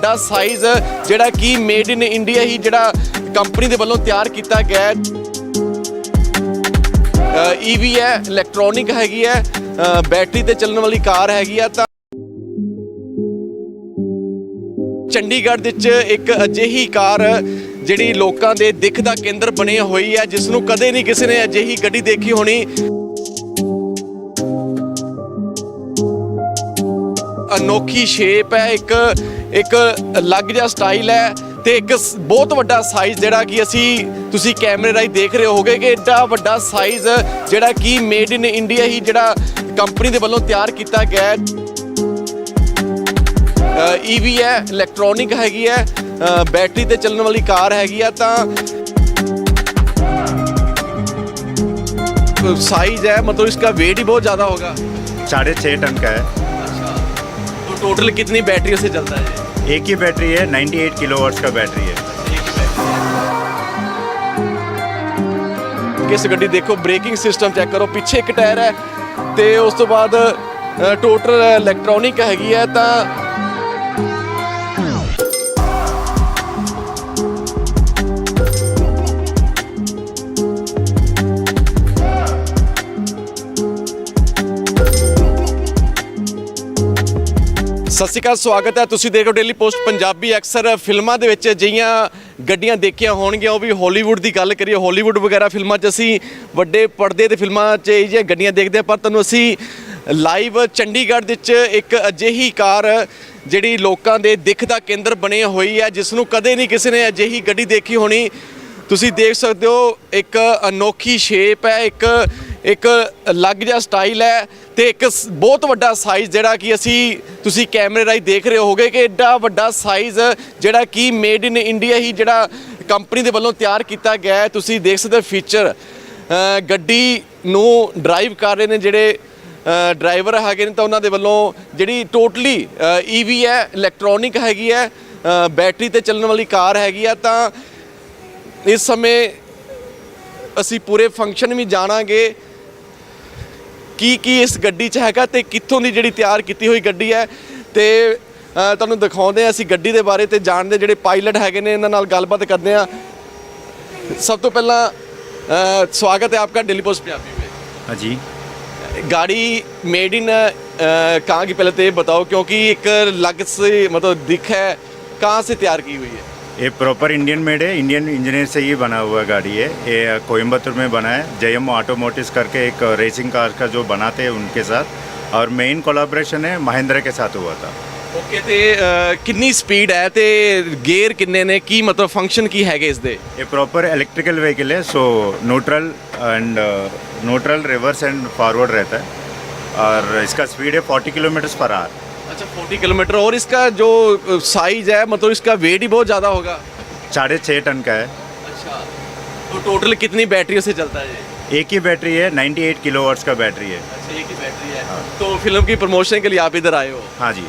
ਦਾ size ਜਿਹੜਾ ਕਿ made in India ਹੀ ਜਿਹੜਾ ਕੰਪਨੀ ਦੇ ਵੱਲੋਂ ਤਿਆਰ ਕੀਤਾ ਗਿਆ ਹੈ। ਈਵੀ ਹੈ ਇਲੈਕਟ੍ਰੋਨਿਕ ਹੈਗੀ ਹੈ ਬੈਟਰੀ ਤੇ ਚੱਲਣ ਵਾਲੀ ਕਾਰ ਹੈਗੀ ਆ ਤਾਂ ਚੰਡੀਗੜ੍ਹ ਦੇ ਵਿੱਚ ਇੱਕ ਅਜਿਹੀ ਕਾਰ ਜਿਹੜੀ ਲੋਕਾਂ ਦੇ ਦਿੱਖ ਦਾ ਕੇਂਦਰ ਬਣੀ ਹੋਈ ਹੈ, ਜਿਸ ਨੂੰ ਕਦੇ ਨਹੀਂ ਕਿਸੇ ਨੇ ਅਜਿਹੀ ਗੱਡੀ ਦੇਖੀ ਹੋਣੀ। ਅਨੋਖੀ ਸ਼ੇਪ ਹੈ, ਇੱਕ ਇੱਕ ਅਲੱਗ ਜਿਹਾ ਸਟਾਈਲ ਹੈ ਤੇ ਇੱਕ ਸ- ਬਹੁਤ ਵੱਡਾ ਸਾਈਜ਼ ਜਿਹੜਾ ਕਿ ਅਸੀਂ ਤੁਸੀਂ ਕੈਮਰੇ ਰਾਹੀਂ ਦੇਖ ਰਹੇ ਹੋਗੇ ਕਿ ਏਡਾ ਵੱਡਾ ਸਾਈਜ਼ ਜਿਹੜਾ ਕਿ ਮੇਡ ਇਨ ਇੰਡੀਆ ਹੀ ਜਿਹੜਾ ਕੰਪਨੀ ਦੇ ਵੱਲੋਂ ਤਿਆਰ ਕੀਤਾ ਗਿਆ ਹੈ ਈਵੀ ਹੈ ਇਲੈਕਟ੍ਰੋਨਿਕ ਹੈਗੀ ਹੈ ਅ, ਬੈਟਰੀ ਤੇ ਚੱਲਣ ਵਾਲੀ ਕਾਰ ਹੈਗੀ ਆ ਤਾਂ साइज है मतलब इसका वेट ही बहुत ज़्यादा होगा साढ़े छः टन का है तो टोटल कितनी बैटरी से चलता है एक ही बैटरी है 98 किलो का बैटरी है ਕਿਸ ਗੱਡੀ ਦੇਖੋ ਬ੍ਰੇਕਿੰਗ ਸਿਸਟਮ ਚੈੱਕ ਕਰੋ ਪਿੱਛੇ ਇੱਕ ਟਾਇਰ ਹੈ ਤੇ ਉਸ ਤੋਂ ਬਾਅਦ ਟੋਟਲ ਇਲੈਕਟ੍ਰੋਨਿਕ ਹੈਗੀ ਹੈ ਤਾਂ ਸਤਿ ਸ਼੍ਰੀ ਅਕਾਲ, ਸਵਾਗਤ ਹੈ ਤੁਸੀਂ ਦੇਖ ਰਹੇ ਹੋ ਡੇਲੀ ਪੋਸਟ ਪੰਜਾਬੀ। ਅਕਸਰ ਫਿਲਮਾਂ ਦੇ ਵਿੱਚ ਅਜਿਹੀਆਂ ਗੱਡੀਆਂ ਦੇਖੀਆਂ ਹੋਣਗੀਆਂ, ਉਹ ਵੀ ਹਾਲੀਵੁੱਡ ਦੀ ਗੱਲ ਕਰੀਏ। ਹਾਲੀਵੁੱਡ ਵਗੈਰਾ ਫਿਲਮਾਂ 'ਚ ਅਸੀਂ ਵੱਡੇ ਪਰਦੇ ਤੇ ਫਿਲਮਾਂ 'ਚ ਇਹ ਜਿਹੀਆਂ ਗੱਡੀਆਂ ਦੇਖਦੇ ਹਾਂ, ਪਰ ਤੁਹਾਨੂੰ ਅਸੀਂ ਲਾਈਵ ਚੰਡੀਗੜ੍ਹ ਦੇ ਵਿੱਚ ਇੱਕ ਅਜਿਹੀ ਕਾਰ, ਜਿਹੜੀ ਲੋਕਾਂ ਦੇ ਦਿੱਖ ਦਾ ਕੇਂਦਰ ਬਣੀ ਹੋਈ ਹੈ ਜਿਸ ਨੂੰ ਕਦੇ ਨਹੀਂ ਕਿਸੇ ਨੇ ਅਜਿਹੀ ਗੱਡੀ ਦੇਖੀ ਹੋਣੀ। ਤੁਸੀਂ ਦੇਖ ਸਕਦੇ ਹੋ, ਇੱਕ ਅਨੋਖੀ ਸ਼ੇਪ ਹੈ, ਇੱਕ ਇੱਕ ਅਲੱਗ ਜਿਹਾ ਸਟਾਈਲ ਹੈ ਤੇ ਇੱਕ ਸ- ਬਹੁਤ ਵੱਡਾ ਸਾਈਜ਼ ਜਿਹੜਾ ਕਿ ਅਸੀਂ ਤੁਸੀਂ ਕੈਮਰੇ ਰਾਹੀਂ ਦੇਖ ਰਹੇ ਹੋਗੇ ਕਿ ਐਡਾ ਵੱਡਾ ਸਾਈਜ਼ ਜਿਹੜਾ ਕਿ ਮੇਡ ਇਨ ਇੰਡੀਆ ਹੀ ਜਿਹੜਾ ਕੰਪਨੀ ਦੇ ਵੱਲੋਂ ਤਿਆਰ ਕੀਤਾ ਗਿਆ ਹੈ। ਤੁਸੀਂ ਦੇਖ ਸਕਦੇ ਹੋ ਫੀਚਰ ਗੱਡੀ ਨੂੰ ਡਰਾਈਵ ਕਰ ਰਹੇ ਨੇ ਜਿਹੜੇ ਡਰਾਈਵਰ ਹੈਗੇ ਨੇ ਤਾਂ ਉਹਨਾਂ ਦੇ ਵੱਲੋਂ ਜਿਹੜੀ ਟੋਟਲੀ ਈਵੀ ਹੈ ਇਲੈਕਟ੍ਰੋਨਿਕ ਹੈਗੀ ਹੈ ਬੈਟਰੀ ਤੇ ਚੱਲਣ ਵਾਲੀ ਕਾਰ ਹੈਗੀ ਆ ਤਾਂ ਇਸ ਸਮੇਂ ਅਸੀਂ ਪੂਰੇ ਫੰਕਸ਼ਨ ਵੀ ਜਾਣਾਂਗੇ। ਕੀ ਕੀ ਇਸ ਗੱਡੀ 'ਚ ਹੈਗਾ ਤੇ ਕਿੱਥੋਂ ਦੀ ਜਿਹੜੀ ਤਿਆਰ ਕੀਤੀ ਹੋਈ ਗੱਡੀ ਹੈ ਤੇ ਅ, ਤੁਹਾਨੂੰ ਦਿਖਾਉਂਦੇ ਹਾਂ ਅਸੀਂ ਗੱਡੀ ਦੇ ਬਾਰੇ ਤੇ ਜਾਣਦੇ ਜਿਹੜੇ ਪਾਇਲਟ ਹੈਗੇ ਨੇ ਇਹਨਾਂ ਨਾਲ ਗੱਲਬਾਤ ਕਰਦੇ ਹਾਂ ਸਭ ਤੋਂ ਪਹਿਲਾਂ ਅ, ਸਵਾਗਤ ਹੈ ਆਪਕਾ ਦਿੱਲੀ ਪੋਸਟ ਪੰਜਾਬੀ में हाँ जी गाड़ी मेड इन कहाँ की पहले तो ये बताओ क्योंकि एक लग से मतलब दिख है कहाँ से तैयार की हुई है ये प्रॉपर इंडियन मेड है इंडियन इंजीनियर से ही बना हुआ गाड़ी है ये कोयम्बतूर में बना है जयम ऑटोमोटिव्स करके एक रेसिंग कार का जो बनाते हैं उनके साथ और मेन कोलाब्रेशन है महिंद्रा के साथ हुआ था ਓਕੇ ਤੇ ਅ, ਕਿੰਨੀ ਸਪੀਡ ਹੈ ਤੇ ਗੇਅਰ ਕਿੰਨੇ ਨੇ ਕੀ ਮਤਲਬ ਫੰਕਸ਼ਨ ਕੀ ਹੈਗੇ ਇਸ ਦੇ ये प्रॉपर इलेक्ट्रिकल व्हीकल है so neutral and neutral reverse and forward रहता है और इसका स्पीड है 40 किलोमीटर पर आवर अच्छा 40 किलोमीटर और इसका जो साइज़ है मतलब इसका वेट ही बहुत ज़्यादा होगा? साढ़े छः टन का है। अच्छा तो टोटल कितनी बैटरियों से चलता है ये? एक ही बैटरी है 98 किलो का बैटरी है। अच्छा एक ही बैटरी है। हाँ। तो फ़िल्म की प्रमोशन के लिए आप इधर आए हो? हाँ जी।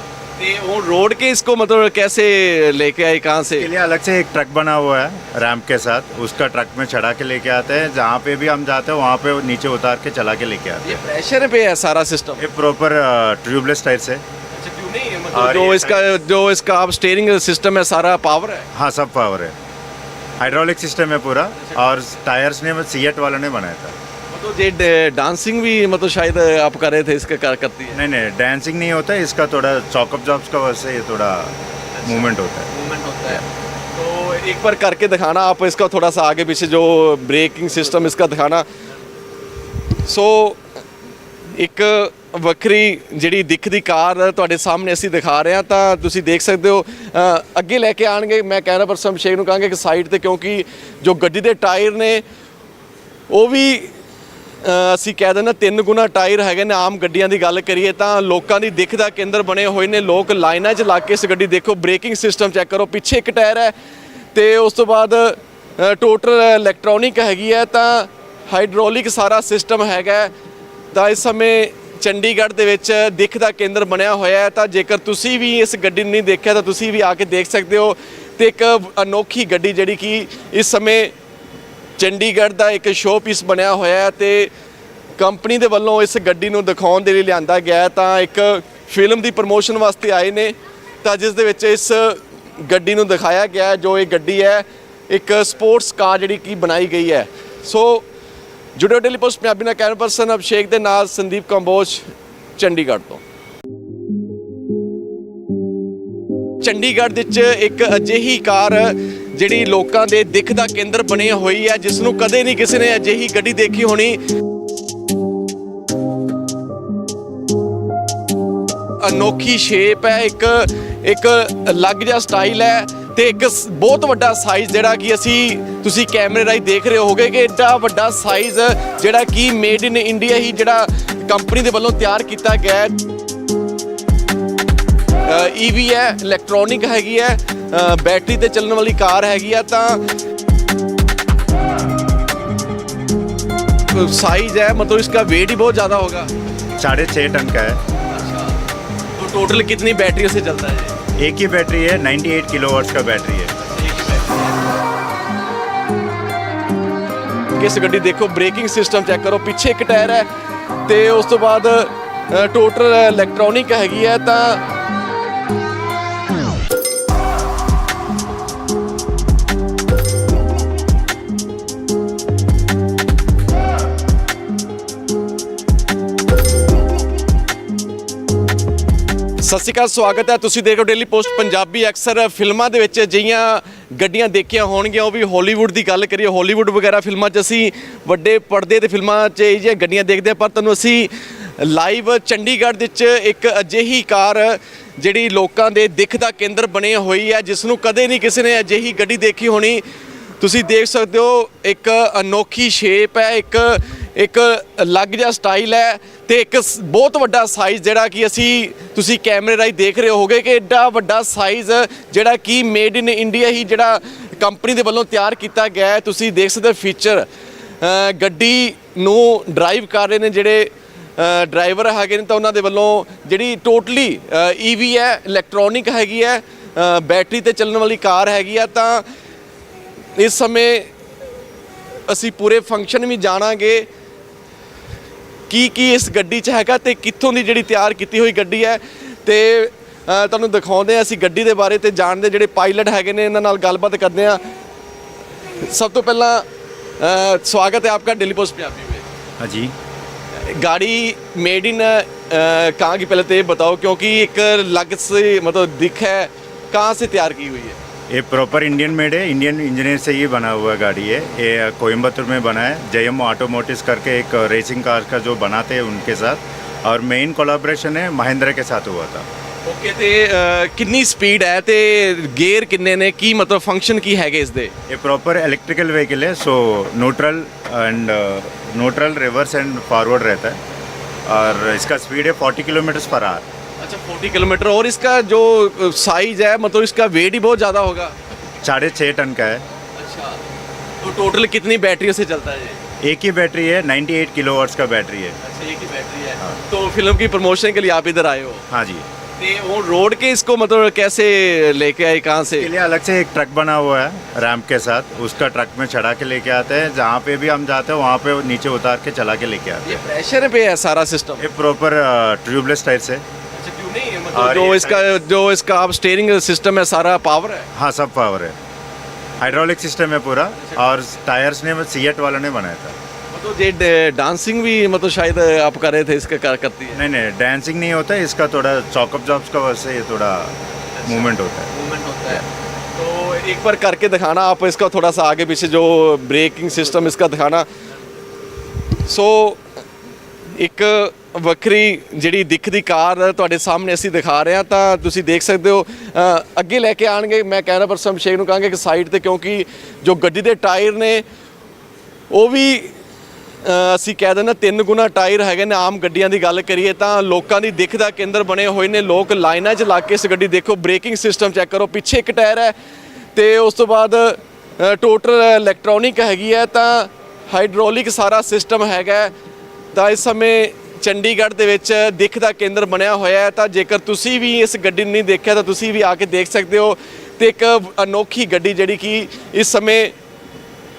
वो रोड के इसको मतलब कैसे लेके आए कहाँ से? के लिए अलग से एक ट्रक बना हुआ है रैम्प के साथ। उसका ट्रक में चढ़ा के लेके आते हैं। जहाँ पे भी हम जाते हैं वहाँ पे नीचे उतार के चला के लेके आते ये प्रेशर पे है सारा सिस्टम ये प्रॉपर ट्यूबलेस टाइप है अच्छा क्यों नहीं है और मतलब जो इसका जो इसका आप स्टेयरिंग सिस्टम है सारा पावर है। हाँ सब पावर है। हाइड्रोलिक सिस्टम है पूरा और टायर्स ने मतलब सीएट वालों ने बनाया था। तो ये डांसिंग भी मतलब शायद आप कर रहे थे इसका कर करती है। नहीं नहीं डांसिंग नहीं होता है इसका थोड़ा चौकअप जॉब्स का वैसे ये थोड़ा अच्छा। मूवमेंट होता है। मूवमेंट होता है। तो एक बार करके दिखाना आप इसका थोड़ा सा आगे पीछे जो ब्रेकिंग सिस्टम इसका दिखाना। सो एक ਵੱਖਰੀ ਜਿਹੜੀ ਦਿੱਖ ਦੀ ਕਾਰ ਤੁਹਾਡੇ ਸਾਹਮਣੇ ਅਸੀਂ ਦਿਖਾ ਰਹੇ ਹਾਂ, ਤਾਂ ਤੁਸੀਂ ਦੇਖ ਸਕਦੇ ਹੋ ਅੱਗੇ ਲੈ ਕੇ ਆਣਗੇ ਮੈਂ ਕਹਿਣਾ ਪਰ ਸ਼ਮਸ਼ੇਖ ਨੂੰ ਕਹਾਂਗੇ ਕਿ ਸਾਈਡ ਤੇ, ਕਿਉਂਕਿ ਜੋ ਗੱਡੀ ਦੇ ਟਾਇਰ ਨੇ, ਉਹ ਵੀ ਅਸੀਂ ਕਹਿ ਦਿੰਦੇ ਹਾਂ ਤਿੰਨ ਗੁਣਾ ਟਾਇਰ ਹੈਗੇ ਨੇ, ਆਮ ਗੱਡੀਆਂ ਦੀ ਗੱਲ ਕਰੀਏ ਤਾਂ ਲੋਕਾਂ ਦੀ ਦਿੱਖ ਦਾ ਕੇਂਦਰ ਬਣੇ ਹੋਏ ਨੇ। ਲੋਕ ਲਾਈਨਾਂ 'ਚ ਲੱਗ ਕੇ ਇਸ ਗੱਡੀ ਦੇਖੋ, ਬ੍ਰੇਕਿੰਗ ਸਿਸਟਮ ਚੈੱਕ ਕਰੋ, ਪਿੱਛੇ ਇੱਕ ਟਾਇਰ ਹੈ ਤੇ ਉਸ ਤੋਂ ਬਾਅਦ ਟੋਟਲ ਇਲੈਕਟ੍ਰੋਨਿਕ ਹੈਗੀ ਹੈ, ਤਾਂ ਹਾਈਡ੍ਰੋਲਿਕ ਸਾਰਾ ਸਿਸਟਮ ਹੈਗਾ ਤਾਂ ਇਸ ਸਮੇਂ ਚੰਡੀਗੜ੍ਹ ਦੇ ਵਿੱਚ ਦਿੱਖ ਦਾ ਕੇਂਦਰ ਬਣਿਆ ਹੋਇਆ ਹੈ, ਤਾਂ ਜੇਕਰ ਤੁਸੀਂ ਵੀ ਇਸ ਗੱਡੀ ਨੂੰ ਨਹੀਂ ਦੇਖਿਆ, ਤਾਂ ਤੁਸੀਂ ਵੀ ਆ ਕੇ ਦੇਖ ਸਕਦੇ ਹੋ ਤੇ ਇੱਕ ਅਨੋਖੀ ਗੱਡੀ ਜਿਹੜੀ ਕਿ ਇਸ ਸਮੇਂ ਚੰਡੀਗੜ੍ਹ ਦਾ ਇੱਕ ਸ਼ੋਅ ਪੀਸ ਬਣਿਆ ਹੋਇਆ ਹੈ ਤੇ ਕੰਪਨੀ ਦੇ ਵੱਲੋਂ ਇਸ ਗੱਡੀ ਨੂੰ ਦਿਖਾਉਣ ਦੇ ਲਈ ਲਿਆਂਦਾ ਗਿਆ ਹੈ, ਤਾਂ ਇੱਕ ਫਿਲਮ ਦੀ ਪ੍ਰਮੋਸ਼ਨ ਵਾਸਤੇ ਆਏ ਨੇ। ਤਾਂ ਜਿਸ ਦੇ ਵਿੱਚ ਇਸ ਗੱਡੀ ਨੂੰ ਦਿਖਾਇਆ ਗਿਆ ਜੋ ਇਹ ਗੱਡੀ ਹੈ, ਇੱਕ ਸਪੋਰਟਸ ਕਾਰ ਜਿਹੜੀ ਕਿ ਬਣਾਈ ਗਈ ਹੈ। ਸੋ ਜੁੜਿਓ ਡੇਲੀ ਪੋਸਟ ਪੰਜਾਬੀ ਨਾਲ ਕੈਮਰਾ ਪਰਸਨ ਅਭਿਸ਼ੇਕ ਦੇ ਨਾਲ ਸੰਦੀਪ ਕੰਬੋਜ, ਚੰਡੀਗੜ੍ਹ ਤੋਂ। ਚੰਡੀਗੜ੍ਹ ਵਿੱਚ ਇੱਕ ਅਜਿਹੀ ਕਾਰ ਜਿਹੜੀ ਲੋਕਾਂ ਦੇ ਦਿੱਖ ਦਾ ਕੇਂਦਰ ਬਣੀ ਹੋਈ ਹੈ, ਜਿਸ ਨੂੰ ਕਦੇ ਨਹੀਂ ਕਿਸੇ ਨੇ ਅਜਿਹੀ ਗੱਡੀ ਦੇਖੀ ਹੋਣੀ। ਅਨੋਖੀ ਸ਼ੇਪ ਹੈ, ਇੱਕ ਇੱਕ ਅਲੱਗ ਜਿਹਾ ਸਟਾਈਲ ਹੈ। ਤੇ ਇੱਕ ਸ- ਬਹੁਤ ਵੱਡਾ ਸਾਈਜ਼ ਜਿਹੜਾ ਕਿ ਅਸੀਂ ਤੁਸੀਂ ਕੈਮਰੇ ਰਾਹੀਂ ਦੇਖ ਰਹੇ ਹੋਗੇ ਕਿ ਏਡਾ ਵੱਡਾ ਸਾਈਜ਼ ਜਿਹੜਾ ਕਿ ਮੇਡ ਇਨ ਇੰਡੀਆ ਹੀ ਜਿਹੜਾ ਕੰਪਨੀ ਦੇ ਵੱਲੋਂ ਤਿਆਰ ਕੀਤਾ ਗਿਆ ਹੈ ਈਵੀ ਹੈ ਇਲੈਕਟ੍ਰੋਨਿਕ ਹੈਗੀ ਹੈ ਅ, ਬੈਟਰੀ ਤੇ ਚੱਲਣ ਵਾਲੀ ਕਾਰ ਹੈਗੀ ਆ ਤਾਂ ਸਾਈਜ਼ है मतलब इसका वेट ही बहुत ज़्यादा होगा साढ़े छः टन का है तो टोटल कितनी बैटरी से चलता है एक ही बैटरी है 98 किलो का बैटरी है ਕਿਸ ਗੱਡੀ ਦੇਖੋ ਬ੍ਰੇਕਿੰਗ ਸਿਸਟਮ ਚੈੱਕ ਕਰੋ ਪਿੱਛੇ ਇੱਕ ਟਾਇਰ ਹੈ ਤੇ ਉਸ ਤੋਂ ਬਾਅਦ ਟੋਟਲ ਇਲੈਕਟ੍ਰੋਨਿਕ ਹੈਗੀ ਹੈ ਤਾਂ ਸਤਿ ਸ਼੍ਰੀ ਅਕਾਲ, ਸਵਾਗਤ ਹੈ ਤੁਸੀਂ ਦੇਖ ਰਹੇ ਹੋ ਡੇਲੀ ਪੋਸਟ ਪੰਜਾਬੀ। ਅਕਸਰ ਫਿਲਮਾਂ ਦੇ ਵਿੱਚ ਅਜਿਹੀਆਂ ਗੱਡੀਆਂ ਦੇਖੀਆਂ ਹੋਣਗੀਆਂ। ਉਹ ਵੀ ਹਾਲੀਵੁੱਡ ਦੀ ਗੱਲ ਕਰੀਏ ਹਾਲੀਵੁੱਡ ਵਗੈਰਾ ਫਿਲਮਾਂ 'ਚ ਅਸੀਂ ਵੱਡੇ ਪਰਦੇ ਤੇ ਫਿਲਮਾਂ 'ਚ ਇਹ ਜਿਹੀਆਂ ਗੱਡੀਆਂ ਦੇਖਦੇ ਹਾਂ। ਪਰ ਤੁਹਾਨੂੰ ਅਸੀਂ ਲਾਈਵ ਚੰਡੀਗੜ੍ਹ ਵਿੱਚ ਇੱਕ ਅਜਿਹੀ ਕਾਰ, ਜਿਹੜੀ ਲੋਕਾਂ ਦੇ ਦਿੱਖ ਦਾ ਕੇਂਦਰ ਬਣੀ ਹੋਈ ਹੈ ਜਿਸ ਨੂੰ ਕਦੇ ਨਹੀਂ ਕਿਸੇ ਨੇ ਅਜਿਹੀ ਗੱਡੀ ਦੇਖੀ ਹੋਣੀ। ਤੁਸੀਂ ਦੇਖ ਸਕਦੇ ਹੋ, ਇੱਕ ਅਨੋਖੀ ਸ਼ੇਪ ਹੈ, ਇੱਕ ਇੱਕ ਅਲੱਗ ਜਿਹਾ ਸਟਾਈਲ ਹੈ ਤੇ ਇੱਕ ਸ- ਬਹੁਤ ਵੱਡਾ ਸਾਈਜ਼ ਜਿਹੜਾ ਕਿ ਅਸੀਂ ਤੁਸੀਂ ਕੈਮਰੇ ਰਾਹੀਂ ਦੇਖ ਰਹੇ ਹੋਗੇ ਕਿ ਐਡਾ ਵੱਡਾ ਸਾਈਜ਼ ਜਿਹੜਾ ਕਿ ਮੇਡ ਇਨ ਇੰਡੀਆ ਹੀ ਜਿਹੜਾ ਕੰਪਨੀ ਦੇ ਵੱਲੋਂ ਤਿਆਰ ਕੀਤਾ ਗਿਆ ਹੈ। ਤੁਸੀਂ ਦੇਖ ਸਕਦੇ ਹੋ ਫੀਚਰ ਗੱਡੀ ਨੂੰ ਡਰਾਈਵ ਕਰ ਰਹੇ ਨੇ ਜਿਹੜੇ ਡਰਾਈਵਰ ਹੈਗੇ ਨੇ ਤਾਂ ਉਹਨਾਂ ਦੇ ਵੱਲੋਂ ਜਿਹੜੀ ਟੋਟਲੀ ਈਵੀ ਹੈ ਇਲੈਕਟ੍ਰੋਨਿਕ ਹੈਗੀ ਹੈ ਬੈਟਰੀ ਤੇ ਚੱਲਣ ਵਾਲੀ ਕਾਰ ਹੈਗੀ ਆ ਤਾਂ ਇਸ ਸਮੇਂ ਅਸੀਂ ਪੂਰੇ ਫੰਕਸ਼ਨ ਵੀ ਜਾਣਾਂਗੇ। ਕੀ ਕੀ ਇਸ ਗੱਡੀ 'ਚ ਹੈਗਾ ਤੇ ਕਿੱਥੋਂ ਦੀ ਜਿਹੜੀ ਤਿਆਰ ਕੀਤੀ ਹੋਈ ਗੱਡੀ ਹੈ ਤੇ ਅ, ਤੁਹਾਨੂੰ ਦਿਖਾਉਂਦੇ ਹਾਂ ਅਸੀਂ ਗੱਡੀ ਦੇ ਬਾਰੇ ਤੇ ਜਾਣਦੇ ਜਿਹੜੇ ਪਾਇਲਟ ਹੈਗੇ ਨੇ ਇਹਨਾਂ ਨਾਲ ਗੱਲਬਾਤ ਕਰਦੇ ਹਾਂ ਸਭ ਤੋਂ ਪਹਿਲਾਂ ਅ, ਸਵਾਗਤ ਹੈ ਆਪਕਾ ਦਿੱਲੀ ਪੋਸਟ ਪੰਜਾਬੀ में हाँ जी गाड़ी मेड इन कहाँ की पहले तो ये बताओ क्योंकि एक अलग से मतलब दिख है कहाँ से तैयार की हुई है ये प्रॉपर इंडियन मेड है इंडियन इंजीनियर से ही बना हुआ गाड़ी है ये कोयम्बतूर में बना है जयम ऑटोमोटिव्स करके एक रेसिंग कार का जो बनाते हैं उनके साथ और मेन कोलाब्रेशन है महिंद्रा के साथ हुआ था ਓਕੇ ਤੇ ਅ, ਕਿੰਨੀ ਸਪੀਡ ਹੈ ਤੇ ਗੇਅਰ ਕਿੰਨੇ ਨੇ ਕੀ ਮਤਲਬ ਫੰਕਸ਼ਨ ਕੀ ਹੈਗੇ ਇਸ ਦੇ ये प्रॉपर इलेक्ट्रिकल व्हीकल है so neutral and neutral reverse and forward रहता है और इसका स्पीड है 40 किलोमीटर पर आवर अच्छा 40 किलोमीटर। और इसका जो साइज़ है मतलब इसका वेट ही बहुत ज़्यादा होगा। साढ़े छः टन का है। अच्छा तो टोटल कितनी बैटरियों से चलता है ये? एक ही बैटरी है 98 किलो का बैटरी है। अच्छा एक ही बैटरी है। हाँ। तो फ़िल्म की प्रमोशन के लिए आप इधर आए हो? हाँ जी। वो रोड के इसको मतलब कैसे लेके आए कहाँ से? इसके लिए अलग से एक ट्रक बना हुआ है रैम्प के साथ। उसका ट्रक में चढ़ा के लेके आते हैं। जहाँ पे भी हम जाते हैं वहाँ पे नीचे उतार के चला के लेके आते हैं। प्रेशर पे है सारा सिस्टम ये प्रॉपर ट्यूबलेस टाइप से। नहीं है जो इसका जो इसका आप स्टेयरिंग सिस्टम है सारा पावर है। हाँ सब पावर है। हाइड्रोलिक सिस्टम है पूरा अच्छा। और टायर्स ने सीएट वाला ने बनाया था। मतलब ये डांसिंग भी मतलब शायद आप कर रहे थे इसका कर करती है। नहीं नहीं डांसिंग नहीं होता है इसका थोड़ा चौकअप जॉब्स का वैसे ये थोड़ा अच्छा। मूवमेंट होता है। मूवमेंट होता है। तो एक बार करके दिखाना आप इसका थोड़ा सा आगे पीछे जो ब्रेकिंग सिस्टम इसका दिखाना। सो एक ਵੱਖਰੀ ਜਿਹੜੀ ਦਿੱਖ ਦੀ ਕਾਰ ਤੁਹਾਡੇ ਸਾਹਮਣੇ ਅਸੀਂ ਦਿਖਾ ਰਹੇ ਹਾਂ, ਤਾਂ ਤੁਸੀਂ ਦੇਖ ਸਕਦੇ ਹੋ ਅੱਗੇ ਲੈ ਕੇ ਆਣਗੇ। ਮੈਂ ਕਹਿ ਰਿਹਾ ਪਰਸਨ ਅਭਿਸ਼ੇਕ ਨੂੰ ਕਹਾਂਗੇ ਕਿ ਸਾਈਡ ਤੇ, ਕਿਉਂਕਿ ਜੋ ਗੱਡੀ ਦੇ ਟਾਇਰ ਨੇ, ਉਹ ਵੀ ਅਸੀਂ ਕਹਿ ਦਿੰਦੇ ਹਾਂ ਤਿੰਨ ਗੁਣਾ ਟਾਇਰ ਹੈਗੇ ਨੇ, ਆਮ ਗੱਡੀਆਂ ਦੀ ਗੱਲ ਕਰੀਏ ਤਾਂ ਲੋਕਾਂ ਦੀ ਦਿੱਖ ਦਾ ਕੇਂਦਰ ਬਣੇ ਹੋਏ ਨੇ। ਲੋਕ ਲਾਈਨਾਂ 'ਚ ਲੱਗ ਕੇ ਇਸ ਗੱਡੀ ਦੇਖੋ, ਬ੍ਰੇਕਿੰਗ ਸਿਸਟਮ ਚੈੱਕ ਕਰੋ, ਪਿੱਛੇ ਇੱਕ ਟਾਇਰ ਹੈ ਤੇ ਉਸ ਤੋਂ ਬਾਅਦ ਟੋਟਲ ਇਲੈਕਟ੍ਰੋਨਿਕ ਹੈਗੀ ਹੈ, ਤਾਂ ਹਾਈਡ੍ਰੋਲਿਕ ਸਾਰਾ ਸਿਸਟਮ ਹੈਗਾ ਤਾਂ ਇਸ ਸਮੇਂ ਚੰਡੀਗੜ੍ਹ ਦੇ ਵਿੱਚ ਦਿੱਖ ਦਾ ਕੇਂਦਰ ਬਣਿਆ ਹੋਇਆ ਹੈ, ਤਾਂ ਜੇਕਰ ਤੁਸੀਂ ਵੀ ਇਸ ਗੱਡੀ ਨੂੰ ਨਹੀਂ ਦੇਖਿਆ, ਤਾਂ ਤੁਸੀਂ ਵੀ ਆ ਕੇ ਦੇਖ ਸਕਦੇ ਹੋ ਤੇ ਇੱਕ ਅਨੋਖੀ ਗੱਡੀ ਜਿਹੜੀ ਕਿ ਇਸ ਸਮੇਂ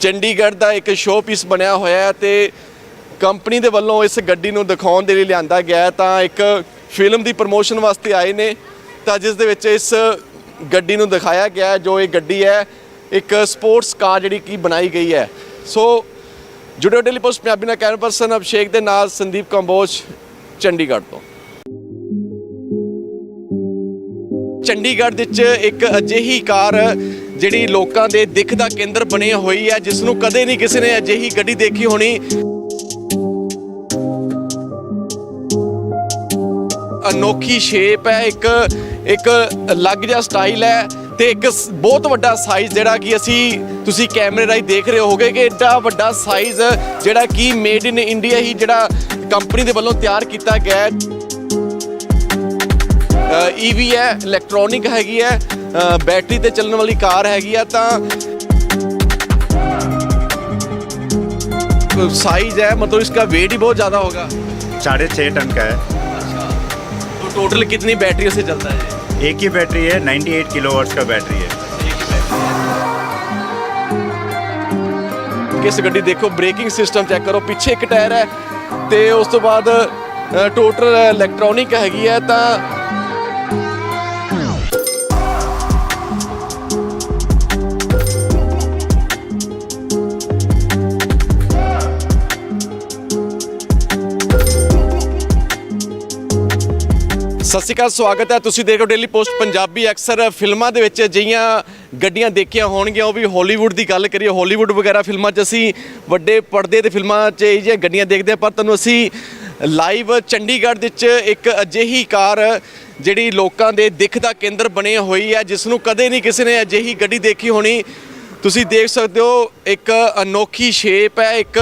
ਚੰਡੀਗੜ੍ਹ ਦਾ ਇੱਕ ਸ਼ੋਅ ਪੀਸ ਬਣਿਆ ਹੋਇਆ ਹੈ ਤੇ ਕੰਪਨੀ ਦੇ ਵੱਲੋਂ ਇਸ ਗੱਡੀ ਨੂੰ ਦਿਖਾਉਣ ਦੇ ਲਈ ਲਿਆਂਦਾ ਗਿਆ ਹੈ, ਤਾਂ ਇੱਕ ਫਿਲਮ ਦੀ ਪ੍ਰਮੋਸ਼ਨ ਵਾਸਤੇ ਆਏ ਨੇ, ਤਾਂ ਜਿਸ ਦੇ ਵਿੱਚ ਇਸ ਗੱਡੀ ਨੂੰ ਦਿਖਾਇਆ ਗਿਆ ਜੋ ਇਹ ਗੱਡੀ ਹੈ, ਇੱਕ ਸਪੋਰਟਸ ਕਾਰ ਜਿਹੜੀ ਕਿ ਬਣਾਈ ਗਈ ਹੈ। ਸੋ ਜੁੜਿਓ ਡੇਲੀ ਪੋਸਟ ਪੰਜਾਬੀ ਨਾਲ ਕੈਮਰਾ ਪਰਸਨ ਅਭਿਸ਼ੇਕ ਦੇ ਨਾਲ ਸੰਦੀਪ ਕੰਬੋਜ, ਚੰਡੀਗੜ੍ਹ ਤੋਂ। ਚੰਡੀਗੜ੍ਹ ਵਿੱਚ ਇੱਕ ਅਜਿਹੀ ਕਾਰ ਜਿਹੜੀ ਲੋਕਾਂ ਦੇ ਦਿੱਖ ਦਾ ਕੇਂਦਰ ਬਣੀ ਹੋਈ ਹੈ, ਜਿਸ ਨੂੰ ਕਦੇ ਨਹੀਂ ਕਿਸੇ ਨੇ ਅਜਿਹੀ ਗੱਡੀ ਦੇਖੀ ਹੋਣੀ। ਅਨੋਖੀ ਸ਼ੇਪ ਹੈ, ਇੱਕ ਇੱਕ ਅਲੱਗ ਜਿਹਾ ਸਟਾਈਲ ਹੈ। ਤੇ ਇੱਕ ਬਹੁਤ ਵੱਡਾ ਸਾਈਜ਼ ਜਿਹੜਾ ਕਿ ਅਸੀਂ ਤੁਸੀਂ ਕੈਮਰੇ ਰਾਹੀਂ ਦੇਖ ਰਹੇ ਹੋਗੇ ਕਿ ਐਡਾ ਵੱਡਾ ਸਾਈਜ਼ ਜਿਹੜਾ ਕਿ ਮੇਡ ਇਨ ਇੰਡੀਆ ਹੀ ਜਿਹੜਾ ਕੰਪਨੀ ਦੇ ਵੱਲੋਂ ਤਿਆਰ ਕੀਤਾ ਗਿਆ ਹੈ। ਈਵੀ ਹੈ ਇਲੈਕਟ੍ਰੋਨਿਕ ਹੈਗੀ ਹੈ ਬੈਟਰੀ ਤੇ ਚੱਲਣ ਵਾਲੀ ਕਾਰ ਹੈਗੀ ਆ ਤਾਂ ਸਾਈਜ਼ ਹੈ ਮਤਲਬ ਇਸ वेट ही बहुत ज़्यादा होगा साढ़े छः टन का है। अच्छा तो टोटल कितनी बैटरियों से चलता है? एक ही बैटरी है 98 किलो का बैटरी है ਕਿਸ ਗੱਡੀ ਦੇਖੋ ਬ੍ਰੇਕਿੰਗ ਸਿਸਟਮ ਚੈੱਕ ਕਰੋ ਪਿੱਛੇ ਇੱਕ ਟਾਇਰ ਹੈ ਤੇ ਉਸ ਤੋਂ ਬਾਅਦ ਟੋਟਲ ਇਲੈਕਟ੍ਰੋਨਿਕ ਹੈਗੀ ਹੈ ਤਾਂ ਸਤਿ ਸ਼੍ਰੀ ਅਕਾਲ, ਸਵਾਗਤ ਹੈ ਤੁਸੀਂ ਦੇਖ ਰਹੇ ਹੋ ਡੇਲੀ ਪੋਸਟ ਪੰਜਾਬੀ। ਅਕਸਰ ਫਿਲਮਾਂ ਦੇ ਵਿੱਚ ਅਜਿਹੀਆਂ ਗੱਡੀਆਂ ਦੇਖੀਆਂ ਹੋਣਗੀਆਂ, ਉਹ ਵੀ ਹਾਲੀਵੁੱਡ ਦੀ ਗੱਲ ਕਰੀਏ ਹਾਲੀਵੁੱਡ ਵਗੈਰਾ ਫਿਲਮਾਂ 'ਚ ਅਸੀਂ ਵੱਡੇ ਪਰਦੇ ਤੇ ਫਿਲਮਾਂ 'ਚ ਇਹ ਜਿਹੀਆਂ ਗੱਡੀਆਂ ਦੇਖਦੇ ਹਾਂ, ਪਰ ਤੁਹਾਨੂੰ ਅਸੀਂ ਲਾਈਵ ਚੰਡੀਗੜ੍ਹ ਵਿੱਚ ਇੱਕ ਅਜਿਹੀ ਕਾਰ, ਜਿਹੜੀ ਲੋਕਾਂ ਦੇ ਦਿੱਖ ਦਾ ਕੇਂਦਰ ਬਣੀ ਹੋਈ ਹੈ ਜਿਸ ਨੂੰ ਕਦੇ ਨਹੀਂ ਕਿਸੇ ਨੇ ਅਜਿਹੀ ਗੱਡੀ ਦੇਖੀ ਹੋਣੀ। ਤੁਸੀਂ ਦੇਖ ਸਕਦੇ ਹੋ, ਇੱਕ ਅਨੋਖੀ ਸ਼ੇਪ ਹੈ, ਇੱਕ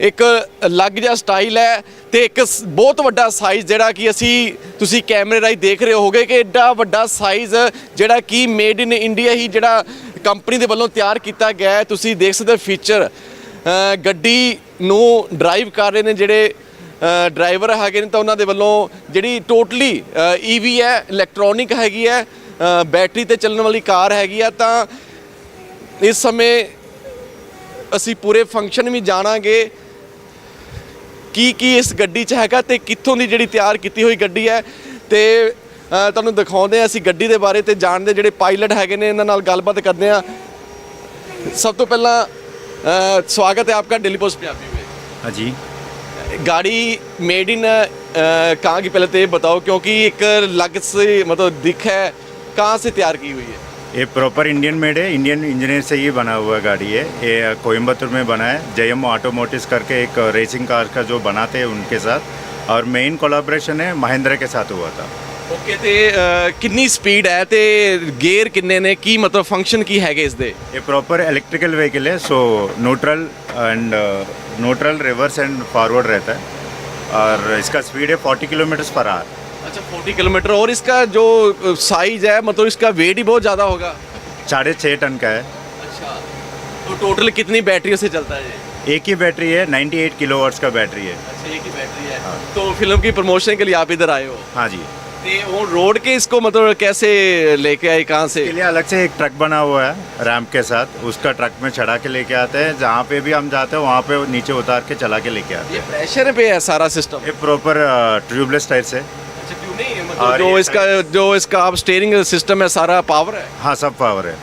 ਇੱਕ ਅਲੱਗ ਜਿਹਾ ਸਟਾਈਲ ਹੈ ਤੇ ਇੱਕ ਸ- ਬਹੁਤ ਵੱਡਾ ਸਾਈਜ਼ ਜਿਹੜਾ ਕਿ ਅਸੀਂ, ਤੁਸੀਂ ਕੈਮਰੇ ਰਾਹੀਂ ਦੇਖ ਰਹੇ ਹੋਗੇ ਕਿ ਐਡਾ ਵੱਡਾ ਸਾਈਜ਼ ਜਿਹੜਾ ਕਿ ਮੇਡ ਇਨ ਇੰਡੀਆ ਹੀ ਜਿਹੜਾ ਕੰਪਨੀ ਦੇ ਵੱਲੋਂ ਤਿਆਰ ਕੀਤਾ ਗਿਆ ਹੈ। ਤੁਸੀਂ ਦੇਖ ਸਕਦੇ ਹੋ ਫੀਚਰ ਗੱਡੀ ਨੂੰ ਡਰਾਈਵ ਕਰ ਰਹੇ ਨੇ ਜਿਹੜੇ ਡਰਾਈਵਰ ਹੈਗੇ ਨੇ ਤਾਂ ਉਹਨਾਂ ਦੇ ਵੱਲੋਂ ਜਿਹੜੀ ਟੋਟਲੀ ਈਵੀ ਹੈ ਇਲੈਕਟ੍ਰੋਨਿਕ ਹੈਗੀ ਹੈ ਬੈਟਰੀ ਤੇ ਚੱਲਣ ਵਾਲੀ ਕਾਰ ਹੈਗੀ ਆ ਤਾਂ ਇਸ ਸਮੇਂ ਅਸੀਂ ਪੂਰੇ ਫੰਕਸ਼ਨ ਵੀ ਜਾਣਾਂਗੇ। ਕੀ ਕੀ ਇਸ ਗੱਡੀ 'ਚ ਹੈਗਾ ਤੇ ਕਿੱਥੋਂ ਦੀ ਜਿਹੜੀ ਤਿਆਰ ਕੀਤੀ ਹੋਈ ਗੱਡੀ ਹੈ ਤੇ ਅ, ਤੁਹਾਨੂੰ ਦਿਖਾਉਂਦੇ ਹਾਂ ਅਸੀਂ ਗੱਡੀ ਦੇ ਬਾਰੇ ਤੇ ਜਾਣਦੇ ਜਿਹੜੇ ਪਾਇਲਟ ਹੈਗੇ ਨੇ ਇਹਨਾਂ ਨਾਲ ਗੱਲਬਾਤ ਕਰਦੇ ਹਾਂ ਸਭ ਤੋਂ ਪਹਿਲਾਂ ਅ, ਸਵਾਗਤ ਹੈ ਆਪਕਾ ਦਿੱਲੀ ਪੋਸਟ ਪੰਜਾਬੀ में हाँ जी गाड़ी मेड इन कहाँ की पहले तो ये बताओ क्योंकि एक अलग से मतलब दिख है कहाँ से तैयार की हुई है ये प्रॉपर इंडियन मेड है इंडियन इंजीनियर से ही बना हुआ गाड़ी है ये कोयम्बतूर में बना है जयम ऑटोमोटिव्स करके एक रेसिंग कार का जो बनाते हैं उनके साथ और मेन कोलाब्रेशन है महिंद्रा के साथ हुआ था ਓਕੇ ਤੇ ਅ, ਕਿੰਨੀ ਸਪੀਡ ਹੈ ਤੇ ਗੇਅਰ ਕਿੰਨੇ ਨੇ ਕੀ ਮਤਲਬ ਫੰਕਸ਼ਨ ਕੀ ਹੈਗੇ ਇਸ ਦੇ ये प्रॉपर इलेक्ट्रिकल व्हीकल है so neutral and neutral reverse and forward रहता है और इसका स्पीड है 40 किलोमीटर पर आवर अच्छा 40 किलोमीटर और इसका जो साइज़ है मतलब इसका वेट ही बहुत ज़्यादा होगा? साढ़े छः टन का है। अच्छा तो टोटल कितनी बैटरियों से चलता है ये? एक ही बैटरी है 98 किलो का बैटरी है। अच्छा एक ही बैटरी है। हाँ। तो फ़िल्म की प्रमोशन के लिए आप इधर आए हो? हाँ जी। वो रोड के इसको मतलब कैसे लेके आए कहाँ से? के लिए अलग से एक ट्रक बना हुआ है रैम्प के साथ। उसका ट्रक में चढ़ा के लेके आते हैं। जहाँ पे भी हम जाते हैं वहाँ पे नीचे उतार के चला के लेके आते ये प्रेशर पे है सारा सिस्टम ये प्रॉपर ट्यूबलेस टाइप से। नहीं है मतलब जो इसका जो इसका आप स्टेयरिंग सिस्टम है सारा पावर है। हाँ सब पावर है।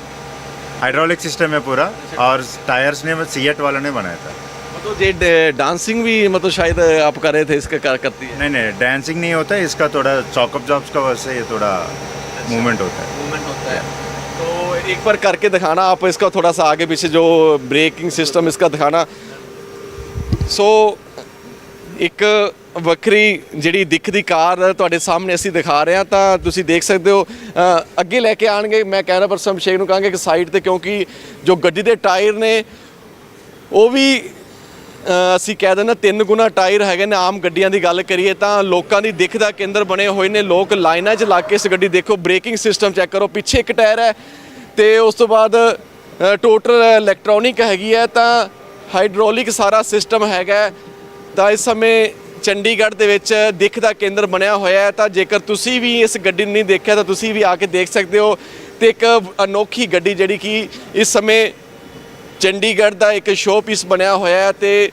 हाइड्रोलिक सिस्टम है पूरा अच्छा। और टायर्स ने सी एट वाला ने बनाया था। मतलब ये डांसिंग भी मतलब शायद आप कर रहे थे इसका कर करती है। नहीं नहीं डांसिंग नहीं होता है इसका थोड़ा चौकअप जॉब्स का वैसे ये थोड़ा अच्छा, मूवमेंट होता है। मूवमेंट होता है। तो एक बार करके दिखाना आप इसका थोड़ा सा आगे पीछे जो ब्रेकिंग सिस्टम इसका दिखाना। सो so, एक ਵੱਖਰੀ ਜਿਹੜੀ ਦਿੱਖ ਦੀ ਕਾਰ ਤੁਹਾਡੇ ਸਾਹਮਣੇ ਅਸੀਂ ਦਿਖਾ ਰਹੇ ਹਾਂ, ਤਾਂ ਤੁਸੀਂ ਦੇਖ ਸਕਦੇ ਹੋ ਅੱਗੇ ਲੈ ਕੇ ਆਣਗੇ। ਮੈਂ ਕੈਮਰਾ ਪਰਸਨ ਅਭਿਸ਼ੇਕ ਨੂੰ ਕਹਾਂਗੇ ਕਿ ਸਾਈਡ ਤੇ, ਕਿਉਂਕਿ ਜੋ ਗੱਡੀ ਦੇ ਟਾਇਰ ਨੇ, ਉਹ ਵੀ ਅਸੀਂ ਕਹਿ ਦਿੰਦੇ ਤਿੰਨ ਗੁਣਾ ਟਾਇਰ ਹੈਗੇ ਨੇ, ਆਮ ਗੱਡੀਆਂ ਦੀ ਗੱਲ ਕਰੀਏ ਤਾਂ ਲੋਕਾਂ ਦੀ ਦਿੱਖ ਦਾ ਕੇਂਦਰ ਬਣੇ ਹੋਏ ਨੇ। ਲੋਕ ਲਾਈਨਾਂ 'ਚ ਲੱਗ ਕੇ ਇਸ ਗੱਡੀ ਦੇਖੋ, ਬ੍ਰੇਕਿੰਗ ਸਿਸਟਮ ਚੈੱਕ ਕਰੋ, ਪਿੱਛੇ ਇੱਕ ਟਾਇਰ ਹੈ ਤੇ ਉਸ ਤੋਂ ਬਾਅਦ ਟੋਟਲ ਇਲੈਕਟ੍ਰੋਨਿਕ ਹੈਗੀ ਹੈ, ਤਾਂ ਹਾਈਡ੍ਰੋਲਿਕ ਸਾਰਾ ਸਿਸਟਮ ਹੈਗਾ ਤਾਂ ਇਸ ਸਮੇਂ ਚੰਡੀਗੜ੍ਹ ਦੇ ਵਿੱਚ ਦਿੱਖ ਦਾ ਕੇਂਦਰ ਬਣਿਆ ਹੋਇਆ ਹੈ, ਤਾਂ ਜੇਕਰ ਤੁਸੀਂ ਵੀ ਇਸ ਗੱਡੀ ਨੂੰ ਨਹੀਂ ਦੇਖਿਆ, ਤਾਂ ਤੁਸੀਂ ਵੀ ਆ ਕੇ ਦੇਖ ਸਕਦੇ ਹੋ ਤੇ ਇੱਕ ਅਨੋਖੀ ਗੱਡੀ ਜਿਹੜੀ ਕਿ ਇਸ ਸਮੇਂ ਚੰਡੀਗੜ੍ਹ ਦਾ ਇੱਕ ਸ਼ੋਅ ਪੀਸ ਬਣਿਆ ਹੋਇਆ ਹੈ ਤੇ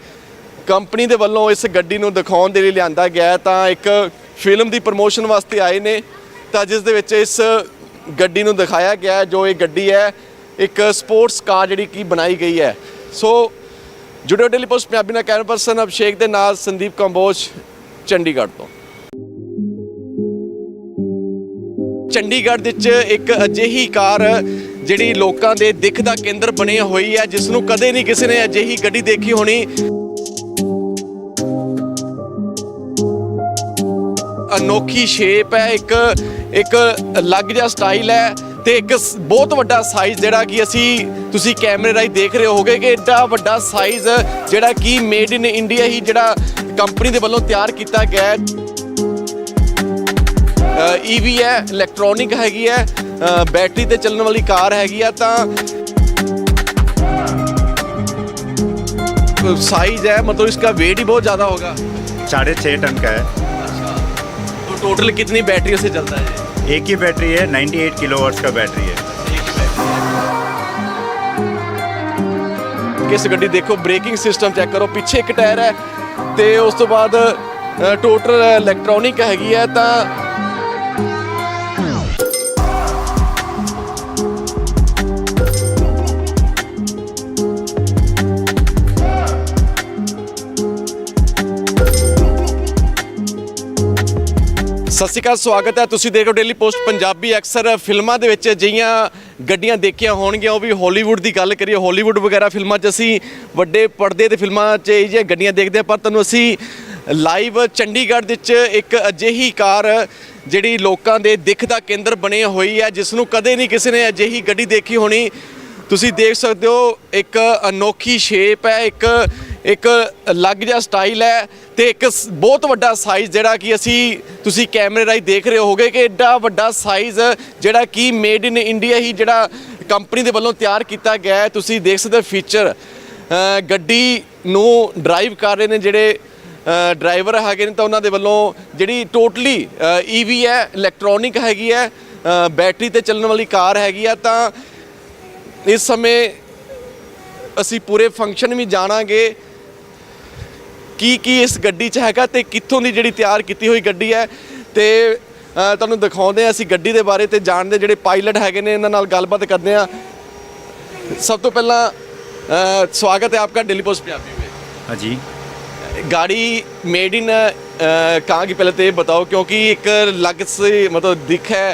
ਕੰਪਨੀ ਦੇ ਵੱਲੋਂ ਇਸ ਗੱਡੀ ਨੂੰ ਦਿਖਾਉਣ ਦੇ ਲਈ ਲਿਆਂਦਾ ਗਿਆ ਹੈ, ਤਾਂ ਇੱਕ ਫਿਲਮ ਦੀ ਪ੍ਰਮੋਸ਼ਨ ਵਾਸਤੇ ਆਏ ਨੇ, ਤਾਂ ਜਿਸ ਦੇ ਵਿੱਚ ਇਸ ਗੱਡੀ ਨੂੰ ਦਿਖਾਇਆ ਗਿਆ ਜੋ ਇਹ ਗੱਡੀ ਹੈ, ਇੱਕ ਸਪੋਰਟਸ ਕਾਰ ਜਿਹੜੀ ਕਿ ਬਣਾਈ ਗਈ ਹੈ। ਸੋ ਜੁੜਿਓ ਡੇਲੀ ਪੋਸਟ ਪੰਜਾਬੀ ਨਾਲ ਕੈਮਰਾ ਪਰਸਨ ਅਭਿਸ਼ੇਕ ਦੇ ਨਾਲ ਸੰਦੀਪ ਕੰਬੋਜ, ਚੰਡੀਗੜ੍ਹ ਤੋਂ। ਚੰਡੀਗੜ੍ਹ ਵਿੱਚ ਇੱਕ ਅਜਿਹੀ ਕਾਰ ਜਿਹੜੀ ਲੋਕਾਂ ਦੇ ਦਿੱਖ ਦਾ ਕੇਂਦਰ ਬਣੀ ਹੋਈ ਹੈ, ਜਿਸ ਨੂੰ ਕਦੇ ਨਹੀਂ ਕਿਸੇ ਨੇ ਅਜਿਹੀ ਗੱਡੀ ਦੇਖੀ ਹੋਣੀ। ਅਨੋਖੀ ਸ਼ੇਪ ਹੈ, ਇੱਕ ਇੱਕ ਅਲੱਗ ਜਿਹਾ ਸਟਾਈਲ ਹੈ। ਤੇ ਇੱਕ ਸ- ਬਹੁਤ ਵੱਡਾ ਸਾਈਜ਼ ਜਿਹੜਾ ਕਿ ਅਸੀਂ ਤੁਸੀਂ ਕੈਮਰੇ ਰਾਹੀਂ ਦੇਖ ਰਹੇ ਹੋਗੇ ਕਿ ਐਡਾ ਵੱਡਾ ਸਾਈਜ਼ ਜਿਹੜਾ ਕਿ ਮੇਡ ਇਨ ਇੰਡੀਆ ਹੀ ਜਿਹੜਾ ਕੰਪਨੀ ਦੇ ਵੱਲੋਂ ਤਿਆਰ ਕੀਤਾ ਗਿਆ ਹੈ ਈਵੀ ਹੈ ਇਲੈਕਟ੍ਰੋਨਿਕ ਹੈਗੀ ਹੈ ਅ, ਬੈਟਰੀ ਤੇ ਚੱਲਣ ਵਾਲੀ ਕਾਰ ਹੈਗੀ ਆ ਤਾਂ ਸਾਈਜ਼ है मतलब इसका वेट ही बहुत ज़्यादा होगा साढ़े छः टन का है तो टोटल कितनी बैटरियों से चलता है एक ही बैटरी है 98 किलोवाट्स का बैटरी है ਕਿਸ ਗੱਡੀ ਦੇਖੋ ਬ੍ਰੇਕਿੰਗ ਸਿਸਟਮ ਚੈੱਕ ਕਰੋ ਪਿੱਛੇ ਇੱਕ ਟਾਇਰ ਹੈ ਤੇ ਉਸ ਤੋਂ ਬਾਅਦ ਟੋਟਲ ਇਲੈਕਟ੍ਰੋਨਿਕ ਹੈਗੀ ਹੈ ਤਾਂ ਸਤਿ ਸ਼੍ਰੀ ਅਕਾਲ, ਸਵਾਗਤ ਹੈ। ਤੁਸੀਂ ਦੇਖ ਰਹੇ ਹੋ ਡੇਲੀ ਪੋਸਟ ਪੰਜਾਬੀ ਅਕਸਰ ਫਿਲਮਾਂ ਦੇ ਵਿੱਚ ਅਜਿਹੀਆਂ ਗੱਡੀਆਂ ਦੇਖੀਆਂ ਹੋਣਗੀਆਂ, ਉਹ ਵੀ ਹਾਲੀਵੁੱਡ ਦੀ ਗੱਲ ਕਰੀਏ। ਹਾਲੀਵੁੱਡ ਵਗੈਰਾ ਫਿਲਮਾਂ 'ਚ ਅਸੀਂ ਵੱਡੇ ਪਰਦੇ ਤੇ ਫਿਲਮਾਂ 'ਚ ਇਹ ਜਿਹੀਆਂ ਗੱਡੀਆਂ ਦੇਖਦੇ ਹਾਂ, ਪਰ ਤੁਹਾਨੂੰ ਅਸੀਂ ਲਾਈਵ ਚੰਡੀਗੜ੍ਹ ਵਿੱਚ ਇੱਕ ਅਜਿਹੀ ਕਾਰ, ਜਿਹੜੀ ਲੋਕਾਂ ਦੇ ਦਿੱਖ ਦਾ ਕੇਂਦਰ ਬਣੀ ਹੋਈ ਹੈ, ਜਿਸ ਨੂੰ ਕਦੇ ਨਹੀਂ ਕਿਸੇ ਨੇ ਅਜਿਹੀ ਗੱਡੀ ਦੇਖੀ ਹੋਣੀ। ਤੁਸੀਂ ਦੇਖ ਸਕਦੇ ਹੋ, ਇੱਕ ਅਨੋਖੀ ਸ਼ੇਪ ਹੈ, ਇੱਕ ਇੱਕ ਅਲੱਗ ਜਿਹਾ ਸਟਾਈਲ ਹੈ ਤੇ ਇੱਕ ਸ- ਬਹੁਤ ਵੱਡਾ ਸਾਈਜ਼ ਜਿਹੜਾ ਕਿ ਅਸੀਂ, ਤੁਸੀਂ ਕੈਮਰੇ ਰਾਹੀਂ ਦੇਖ ਰਹੇ ਹੋਗੇ ਕਿ ਐਡਾ ਵੱਡਾ ਸਾਈਜ਼ ਜਿਹੜਾ ਕਿ ਮੇਡ ਇਨ ਇੰਡੀਆ ਹੀ ਜਿਹੜਾ ਕੰਪਨੀ ਦੇ ਵੱਲੋਂ ਤਿਆਰ ਕੀਤਾ ਗਿਆ ਹੈ। ਤੁਸੀਂ ਦੇਖ ਸਕਦੇ ਹੋ ਫੀਚਰ ਗੱਡੀ ਨੂੰ ਡਰਾਈਵ ਕਰ ਰਹੇ ਨੇ ਜਿਹੜੇ ਡਰਾਈਵਰ ਹੈਗੇ ਨੇ ਤਾਂ ਉਹਨਾਂ ਦੇ ਵੱਲੋਂ ਜਿਹੜੀ ਟੋਟਲੀ ਈਵੀ ਹੈ ਇਲੈਕਟ੍ਰੋਨਿਕ ਹੈਗੀ ਹੈ ਬੈਟਰੀ ਤੇ ਚੱਲਣ ਵਾਲੀ ਕਾਰ ਹੈਗੀ ਆ ਤਾਂ ਇਸ ਸਮੇਂ ਅਸੀਂ ਪੂਰੇ ਫੰਕਸ਼ਨ ਵੀ ਜਾਣਾਂਗੇ। ਕੀ ਕੀ ਇਸ ਗੱਡੀ 'ਚ ਹੈਗਾ ਤੇ ਕਿੱਥੋਂ ਦੀ ਜਿਹੜੀ ਤਿਆਰ ਕੀਤੀ ਹੋਈ ਗੱਡੀ ਹੈ ਤੇ ਅ, ਤੁਹਾਨੂੰ ਦਿਖਾਉਂਦੇ ਆ ਅਸੀਂ ਗੱਡੀ ਦੇ ਬਾਰੇ ਤੇ ਜਾਣਦੇ ਜਿਹੜੇ ਪਾਇਲਟ ਹੈਗੇ ਨੇ ਇਹਨਾਂ ਨਾਲ ਗੱਲਬਾਤ ਕਰਦੇ ਆ ਸਭ ਤੋਂ ਪਹਿਲਾਂ ਅ, ਸਵਾਗਤ ਹੈ ਆਪਕਾ ਦਿੱਲੀ ਪੋਸਟ ਪੰਜਾਬੀ में हाँ जी गाड़ी मेड इन कहाँ की पहले तो ये बताओ क्योंकि एक अलग से मतलब दिख है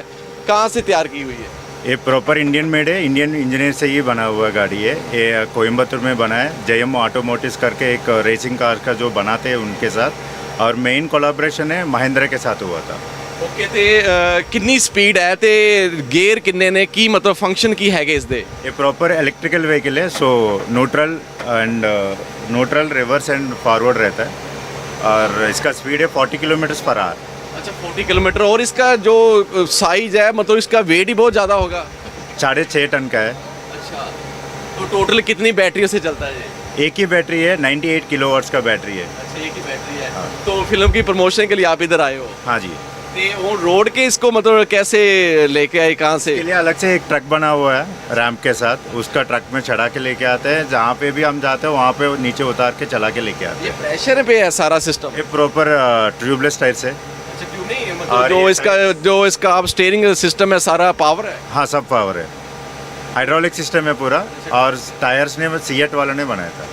कहाँ से तैयार की हुई है ये प्रॉपर इंडियन मेड है इंडियन इंजीनियर से ही बना हुआ गाड़ी है ये कोयम्बतूर में बना है जयम ऑटोमोटिव्स करके एक रेसिंग कार का जो बनाते हैं उनके साथ और मेन कोलाब्रेशन है महिंद्रा के साथ हुआ था ਓਕੇ ਤੇ ਅ, ਕਿੰਨੀ ਸਪੀਡ ਹੈ ਤੇ ਗੇਅਰ ਕਿੰਨੇ ਨੇ ਕੀ ਮਤਲਬ ਫੰਕਸ਼ਨ ਕੀ ਹੈਗੇ ਇਸ ਦੇ ये प्रॉपर इलेक्ट्रिकल व्हीकल है so neutral and neutral reverse and forward रहता है और इसका स्पीड है 40 किलोमीटर पर आवर अच्छा 40 किलोमीटर और इसका जो साइज़ है मतलब इसका वेट ही बहुत ज़्यादा होगा। साढ़े छः टन का है। अच्छा तो टोटल कितनी बैटरियों से चलता है ये? एक ही बैटरी है 98 किलोवाट्स का बैटरी है। अच्छा एक ही बैटरी है। हाँ। तो फ़िल्म की प्रमोशन के लिए आप इधर आए हो? हाँ जी। वो रोड के इसको मतलब कैसे लेके आए कहाँ से? इसके लिए अलग से एक ट्रक बना हुआ है रैम्प के साथ। उसका ट्रक में चढ़ा के लेके आते हैं। जहाँ पे भी हम जाते हैं वहाँ पे नीचे उतार के चला के लेके आते ये प्रेशर पे है सारा सिस्टम ये प्रॉपर ट्यूबलेस टाइप से। है तो और जो इसका जो इसका आप स्टेयरिंग सिस्टम है सारा पावर है? हाँ सब पावर है। हाइड्रोलिक सिस्टम है पूरा अच्छा। और टायर्स ने सीएट वालों ने बनाया था।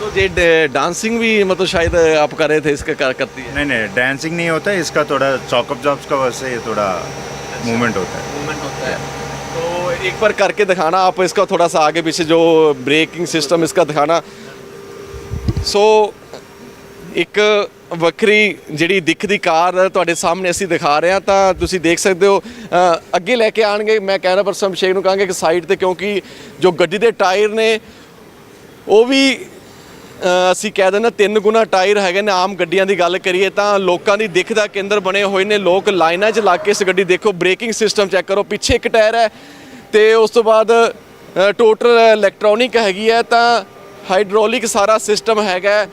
तो ये डांसिंग भी मतलब शायद आप कर रहे थे इसका कर करती है? नहीं नहीं डांसिंग नहीं होता है इसका थोड़ा चौकअप जॉब्स का वैसे ये थोड़ा अच्छा। मूवमेंट होता है। मूवमेंट होता है। तो एक बार करके दिखाना आप इसका थोड़ा सा आगे पीछे जो ब्रेकिंग सिस्टम इसका दिखाना। सो एक ਵੱਖਰੀ ਜਿਹੜੀ ਦਿੱਖ ਦੀ ਕਾਰ ਤੁਹਾਡੇ ਸਾਹਮਣੇ ਅਸੀਂ ਦਿਖਾ ਰਹੇ ਹਾਂ, ਤਾਂ ਤੁਸੀਂ ਦੇਖ ਸਕਦੇ ਹੋ ਅੱਗੇ ਲੈ ਕੇ ਆਣਗੇ। ਮੈਂ ਕੈਮਰਾ ਪਰਸਨ ਅਭਿਸ਼ੇਕ ਨੂੰ ਕਹਾਂਗੇ ਕਿ ਸਾਈਡ ਤੇ, ਕਿਉਂਕਿ ਜੋ ਗੱਡੀ ਦੇ ਟਾਇਰ ਨੇ, ਉਹ ਵੀ ਅਸੀਂ ਕਹਿ ਦਿੰਦੇ ਹਾਂ ਤਿੰਨ ਗੁਣਾ ਟਾਇਰ ਹੈਗੇ ਨੇ ਆਮ ਗੱਡੀਆਂ ਦੀ ਗੱਲ ਕਰੀਏ ਤਾਂ ਲੋਕਾਂ ਦੀ ਦਿੱਖ ਦਾ ਕੇਂਦਰ ਬਣੇ ਹੋਏ ਨੇ। ਲੋਕ ਲਾਈਨਾਂ 'ਚ ਲੱਗ ਕੇ ਇਸ ਗੱਡੀ ਦੇਖੋ, ਬ੍ਰੇਕਿੰਗ ਸਿਸਟਮ ਚੈੱਕ ਕਰੋ, ਪਿੱਛੇ ਇੱਕ ਟਾਇਰ ਹੈ ਤੇ ਉਸ ਤੋਂ ਬਾਅਦ ਟੋਟਲ ਇਲੈਕਟ੍ਰੋਨਿਕ ਹੈਗੀ ਹੈ, ਤਾਂ ਹਾਈਡ੍ਰੋਲਿਕ ਸਾਰਾ ਸਿਸਟਮ ਹੈਗਾ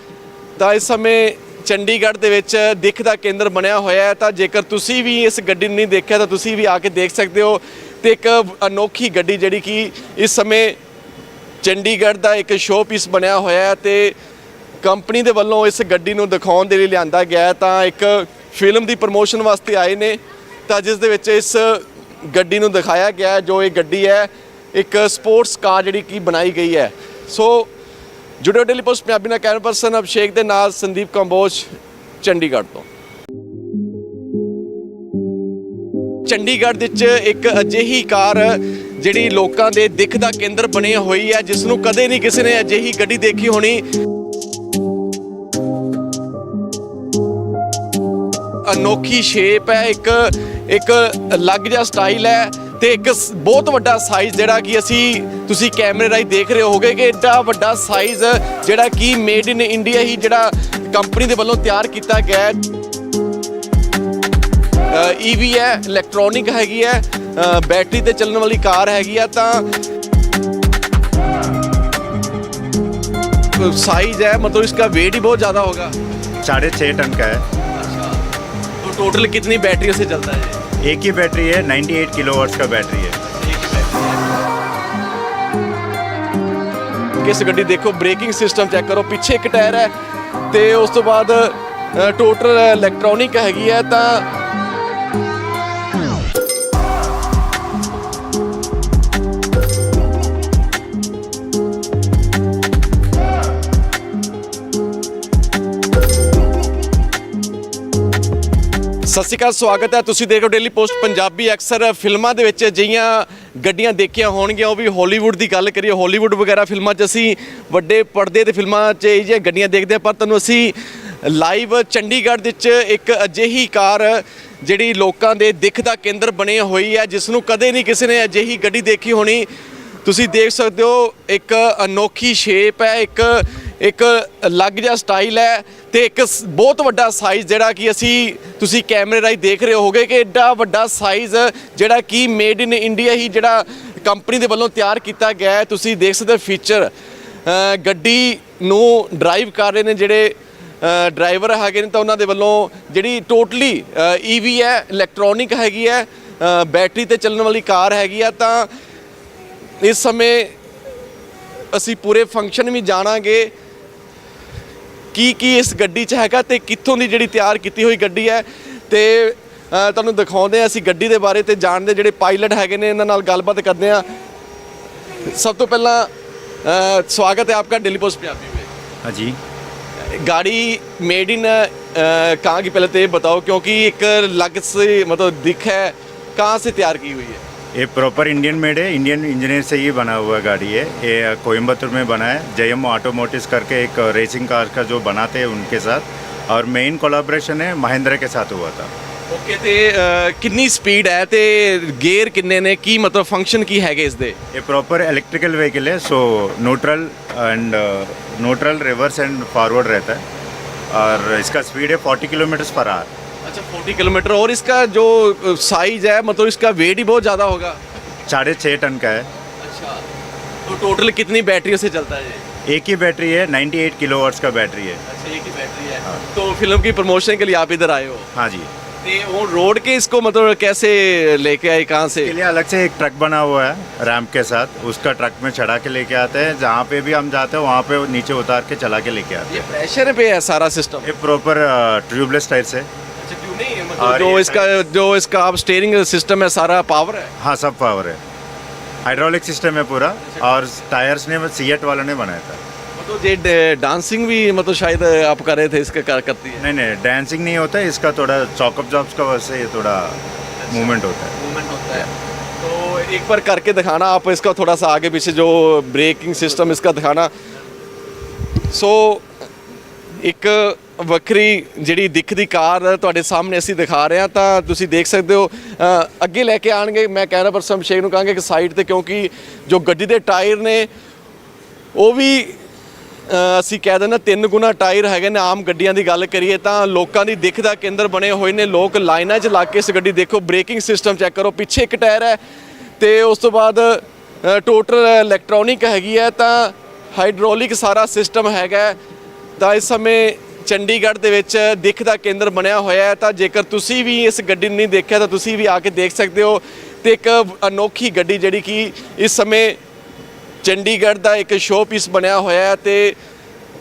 ਤਾਂ ਇਸ ਸਮੇਂ ਚੰਡੀਗੜ੍ਹ ਦੇ ਵਿੱਚ ਦਿੱਖ ਦਾ ਕੇਂਦਰ ਬਣਿਆ ਹੋਇਆ ਹੈ, ਤਾਂ ਜੇਕਰ ਤੁਸੀਂ ਵੀ ਇਸ ਗੱਡੀ ਨੂੰ ਨਹੀਂ ਦੇਖਿਆ, ਤਾਂ ਤੁਸੀਂ ਵੀ ਆ ਕੇ ਦੇਖ ਸਕਦੇ ਹੋ ਤੇ ਇੱਕ ਅਨੋਖੀ ਗੱਡੀ ਜਿਹੜੀ ਕਿ ਇਸ ਸਮੇਂ ਚੰਡੀਗੜ੍ਹ ਦਾ ਇੱਕ ਸ਼ੋਅ ਪੀਸ ਬਣਿਆ ਹੋਇਆ ਹੈ ਤੇ ਕੰਪਨੀ ਦੇ ਵੱਲੋਂ ਇਸ ਗੱਡੀ ਨੂੰ ਦਿਖਾਉਣ ਦੇ ਲਈ ਲਿਆਂਦਾ ਗਿਆ ਤਾਂ ਇੱਕ ਫਿਲਮ ਦੀ ਪ੍ਰਮੋਸ਼ਨ ਵਾਸਤੇ ਆਏ ਨੇ, ਤਾਂ ਜਿਸ ਦੇ ਵਿੱਚ ਇਸ ਗੱਡੀ ਨੂੰ ਦਿਖਾਇਆ ਗਿਆ ਜੋ ਇਹ ਗੱਡੀ ਹੈ, ਇੱਕ ਸਪੋਰਟਸ ਕਾਰ ਜਿਹੜੀ ਕਿ ਬਣਾਈ ਗਈ ਹੈ। ਸੋ ਜੁੜਿਓ ਡੇਲੀ ਪੋਸਟ ਪੰਜਾਬੀ ਨਾਲ ਕੈਮਰਾ ਪਰਸਨ ਅਭਿਸ਼ੇਕ ਦੇ ਨਾਲ ਸੰਦੀਪ ਕੰਬੋਜ, ਚੰਡੀਗੜ੍ਹ ਤੋਂ। ਚੰਡੀਗੜ੍ਹ ਵਿੱਚ ਇੱਕ ਅਜਿਹੀ ਕਾਰ ਜਿਹੜੀ ਲੋਕਾਂ ਦੇ ਦਿੱਖ ਦਾ ਕੇਂਦਰ ਬਣੀ ਹੋਈ ਹੈ, ਜਿਸ ਨੂੰ ਕਦੇ ਨਹੀਂ ਕਿਸੇ ਨੇ ਅਜਿਹੀ ਗੱਡੀ ਦੇਖੀ ਹੋਣੀ। ਅਨੋਖੀ ਸ਼ੇਪ ਹੈ, ਇੱਕ ਇੱਕ ਅਲੱਗ ਜਿਹਾ ਸਟਾਈਲ ਹੈ। ਤੇ ਇੱਕ ਸ- ਬਹੁਤ ਵੱਡਾ ਸਾਈਜ਼ ਜਿਹੜਾ ਕਿ ਅਸੀਂ ਤੁਸੀਂ ਕੈਮਰੇ ਰਾਹੀਂ ਦੇਖ ਰਹੇ ਹੋਗੇ ਕਿ ਐਡਾ ਵੱਡਾ ਸਾਈਜ਼ ਜਿਹੜਾ ਕਿ ਮੇਡ ਇਨ ਇੰਡੀਆ ਹੀ ਜਿਹੜਾ ਕੰਪਨੀ ਦੇ ਵੱਲੋਂ ਤਿਆਰ ਕੀਤਾ ਗਿਆ ਹੈ ਈਵੀ ਹੈ ਇਲੈਕਟ੍ਰੋਨਿਕ ਹੈਗੀ ਹੈ ਅ, ਬੈਟਰੀ ਤੇ ਚੱਲਣ ਵਾਲੀ ਕਾਰ ਹੈਗੀ ਆ ਤਾਂ ਸਾਈਜ਼ है मतलब इसका वेट ही बहुत ज़्यादा होगा साढ़े छः टन का है तो टोटल कितनी बैटरियों से चलता है एक ही बैटरी है 98 किलोवाट्स का बैटरी है ਕਿਸ ਗੱਡੀ ਦੇਖੋ ਬ੍ਰੇਕਿੰਗ ਸਿਸਟਮ ਚੈੱਕ ਕਰੋ ਪਿੱਛੇ ਇੱਕ ਟਾਇਰ ਹੈ ਤੇ ਉਸ ਤੋਂ ਬਾਅਦ ਟੋਟਲ ਇਲੈਕਟ੍ਰੋਨਿਕ ਹੈਗੀ ਹੈ ਤਾਂ ਸਤਿ ਸ਼੍ਰੀ ਅਕਾਲ, ਸਵਾਗਤ ਹੈ। ਤੁਸੀਂ ਦੇਖ ਰਹੇ ਹੋ ਡੇਲੀ ਪੋਸਟ ਪੰਜਾਬੀ। ਅਕਸਰ ਫਿਲਮਾਂ ਦੇ ਵਿੱਚ ਅਜਿਹੀਆਂ ਗੱਡੀਆਂ ਦੇਖੀਆਂ ਹੋਣਗੀਆਂ, ਉਹ ਵੀ ਹਾਲੀਵੁੱਡ ਦੀ ਗੱਲ ਕਰੀਏ। ਹਾਲੀਵੁੱਡ ਵਗੈਰਾ ਫਿਲਮਾਂ 'ਚ ਅਸੀਂ ਵੱਡੇ ਪਰਦੇ ਤੇ ਫਿਲਮਾਂ 'ਚ ਇਹ ਜਿਹੀਆਂ ਗੱਡੀਆਂ ਦੇਖਦੇ ਹਾਂ, ਪਰ ਤੁਹਾਨੂੰ ਅਸੀਂ ਲਾਈਵ ਚੰਡੀਗੜ੍ਹ ਵਿੱਚ ਇੱਕ ਅਜਿਹੀ ਕਾਰ, ਜਿਹੜੀ ਲੋਕਾਂ ਦੇ ਦਿੱਖ ਦਾ ਕੇਂਦਰ ਬਣੀ ਹੋਈ ਹੈ, ਜਿਸ ਨੂੰ ਕਦੇ ਨਹੀਂ ਕਿਸੇ ਨੇ ਅਜਿਹੀ ਗੱਡੀ ਦੇਖੀ ਹੋਣੀ। ਤੁਸੀਂ ਦੇਖ ਸਕਦੇ ਹੋ, ਇੱਕ ਅਨੋਖੀ ਸ਼ੇਪ ਹੈ, ਇੱਕ ਇੱਕ ਅਲੱਗ ਜਿਹਾ ਸਟਾਈਲ ਹੈ ਤੇ ਇੱਕ ਸ- ਬਹੁਤ ਵੱਡਾ ਸਾਈਜ਼ ਜਿਹੜਾ ਕਿ ਅਸੀਂ, ਤੁਸੀਂ ਕੈਮਰੇ ਰਾਹੀਂ ਦੇਖ ਰਹੇ ਹੋਗੇ ਕਿ ਐਡਾ ਵੱਡਾ ਸਾਈਜ਼ ਜਿਹੜਾ ਕਿ ਮੇਡ ਇਨ ਇੰਡੀਆ ਹੀ ਜਿਹੜਾ ਕੰਪਨੀ ਦੇ ਵੱਲੋਂ ਤਿਆਰ ਕੀਤਾ ਗਿਆ ਹੈ। ਤੁਸੀਂ ਦੇਖ ਸਕਦੇ ਫੀਚਰ ਗੱਡੀ ਨੂੰ ਡਰਾਈਵ ਕਰ ਰਹੇ ਨੇ ਜਿਹੜੇ ਡਰਾਈਵਰ ਹੈਗੇ ਨੇ ਤਾਂ ਉਹਨਾਂ ਦੇ ਵੱਲੋਂ ਜਿਹੜੀ ਟੋਟਲੀ ਈਵੀ ਹੈ ਇਲੈਕਟ੍ਰੋਨਿਕ ਹੈਗੀ ਹੈ ਬੈਟਰੀ ਤੇ ਚੱਲਣ ਵਾਲੀ ਕਾਰ ਹੈਗੀ ਆ ਤਾਂ ਇਸ ਸਮੇਂ ਅਸੀਂ ਪੂਰੇ ਫੰਕਸ਼ਨ ਵੀ ਜਾਣਾਂਗੇ। ਕੀ ਕੀ ਇਸ ਗੱਡੀ 'ਚ ਹੈਗਾ ਤੇ ਕਿੱਥੋਂ ਦੀ ਜਿਹੜੀ ਤਿਆਰ ਕੀਤੀ ਹੋਈ ਗੱਡੀ ਹੈ ਤੇ ਅ, ਤੁਹਾਨੂੰ ਦਿਖਾਉਂਦੇ ਆ ਅਸੀਂ ਗੱਡੀ ਦੇ ਬਾਰੇ ਤੇ ਜਾਣਦੇ ਜਿਹੜੇ ਪਾਇਲਟ ਹੈਗੇ ਨੇ ਇਹਨਾਂ ਨਾਲ ਗੱਲਬਾਤ ਕਰਦੇ ਆ ਸਭ ਤੋਂ ਪਹਿਲਾਂ ਅ, ਸਵਾਗਤ ਹੈ ਆਪਕਾ ਦਿੱਲੀ पोस्ट पंजाबी में हाँ जी गाड़ी मेड इन कहाँ की पहले तो ये बताओ क्योंकि एक अलग से मतलब दिख है कहाँ से तैयार की हुई है ये प्रॉपर इंडियन मेड है इंडियन इंजीनियर से ही बना हुआ गाड़ी है ये कोयम्बतूर में बना है जयम ऑटोमोटिव्स करके एक रेसिंग कार का जो बनाते हैं उनके साथ और मेन कोलाब्रेशन है महिंद्रा के साथ हुआ था ਓਕੇ ਤੇ ਅ, ਕਿੰਨੀ ਸਪੀਡ ਹੈ ਤੇ ਗੇਅਰ ਕਿੰਨੇ ਨੇ ਕੀ ਮਤਲਬ ਫੰਕਸ਼ਨ ਕੀ ਹੈਗੇ ਇਸ ਦੇ ये प्रॉपर इलेक्ट्रिकल व्हीकल है so neutral and neutral reverse and forward रहता है और इसका स्पीड है 40 किलोमीटर पर आवर अच्छा 40 किलोमीटर और इसका जो साइज़ है मतलब इसका वेट ही बहुत ज़्यादा होगा। साढ़े छः टन का है। अच्छा तो टोटल कितनी बैटरियों से चलता है ये? एक ही बैटरी है 98 किलोवाट्स का बैटरी है। अच्छा एक ही बैटरी है। हाँ। तो फ़िल्म की प्रमोशन के लिए आप इधर आए हो? हाँ जी। वो रोड के इसको मतलब कैसे लेके आए कहाँ से? के लिए अलग से एक ट्रक बना हुआ है रैम्प के साथ। उसका ट्रक में चढ़ा के लेके आते हैं। जहाँ पे भी हम जाते हैं वहाँ पे नीचे उतार के चला के लेके आते ये प्रेशर पे है सारा सिस्टम ये प्रॉपर ट्यूबलेस टाइप से। नहीं है मतलब और जो इसका जो इसका आप स्टेयरिंग सिस्टम है सारा पावर है। हाँ सब पावर है। हाइड्रोलिक सिस्टम है पूरा अच्छा। और टायर्स ने सी एट वालों ने बनाया था। मतलब ये डांसिंग भी मतलब शायद आप कर रहे थे इसके कर करती है? नहीं नहीं डांसिंग नहीं होता है इसका थोड़ा चौकअप जॉब्स का वजह से ये थोड़ा अच्छा। मूवमेंट होता है। मूवमेंट होता है। तो एक बार करके दिखाना आप इसका थोड़ा सा आगे पीछे जो ब्रेकिंग सिस्टम इसका दिखाना। सो so, एक ਵੱਖਰੀ ਜਿਹੜੀ ਦਿੱਖ ਦੀ ਕਾਰ ਤੁਹਾਡੇ ਸਾਹਮਣੇ ਅਸੀਂ ਦਿਖਾ ਰਹੇ ਹਾਂ, ਤਾਂ ਤੁਸੀਂ ਦੇਖ ਸਕਦੇ ਹੋ ਅੱਗੇ ਲੈ ਕੇ ਆਣਗੇ। ਮੈਂ ਕੈਮਰਾ ਪਰਸਨ ਅਭਿਸ਼ੇਕ ਨੂੰ ਕਹਾਂਗੇ ਕਿ ਸਾਈਡ ਤੇ, ਕਿਉਂਕਿ ਜੋ ਗੱਡੀ ਦੇ ਟਾਇਰ ਨੇ, ਉਹ ਵੀ ਅਸੀਂ ਕਹਿ ਦਿੰਦੇ ਤਿੰਨ ਗੁਣਾ ਟਾਇਰ ਹੈਗੇ ਨੇ ਆਮ ਗੱਡੀਆਂ ਦੀ ਗੱਲ ਕਰੀਏ ਤਾਂ ਲੋਕਾਂ ਦੀ ਦਿੱਖ ਦਾ ਕੇਂਦਰ ਬਣੇ ਹੋਏ ਨੇ। ਲੋਕ ਲਾਈਨਾਂ 'ਚ ਲੱਗ ਕੇ ਇਸ ਗੱਡੀ ਦੇਖੋ, ਬ੍ਰੇਕਿੰਗ ਸਿਸਟਮ ਚੈੱਕ ਕਰੋ, ਪਿੱਛੇ ਇੱਕ ਟਾਇਰ ਹੈ ਤੇ ਉਸ ਤੋਂ ਬਾਅਦ ਟੋਟਲ ਇਲੈਕਟ੍ਰੋਨਿਕ ਹੈਗੀ ਹੈ, ਤਾਂ ਹਾਈਡ੍ਰੋਲਿਕ ਸਾਰਾ ਸਿਸਟਮ ਹੈਗਾ ਤਾਂ ਇਸ ਸਮੇਂ ਚੰਡੀਗੜ੍ਹ ਦੇ ਵਿੱਚ ਦਿੱਖ ਦਾ ਕੇਂਦਰ ਬਣਿਆ ਹੋਇਆ ਹੈ, ਤਾਂ ਜੇਕਰ ਤੁਸੀਂ ਵੀ ਇਸ ਗੱਡੀ ਨੂੰ ਨਹੀਂ ਦੇਖਿਆ, ਤਾਂ ਤੁਸੀਂ ਵੀ ਆ ਕੇ ਦੇਖ ਸਕਦੇ ਹੋ ਤੇ ਇੱਕ ਅਨੋਖੀ ਗੱਡੀ ਜਿਹੜੀ ਕਿ ਇਸ ਸਮੇਂ ਚੰਡੀਗੜ੍ਹ ਦਾ ਇੱਕ ਸ਼ੋਅ ਪੀਸ ਬਣਿਆ ਹੋਇਆ ਹੈ ਤੇ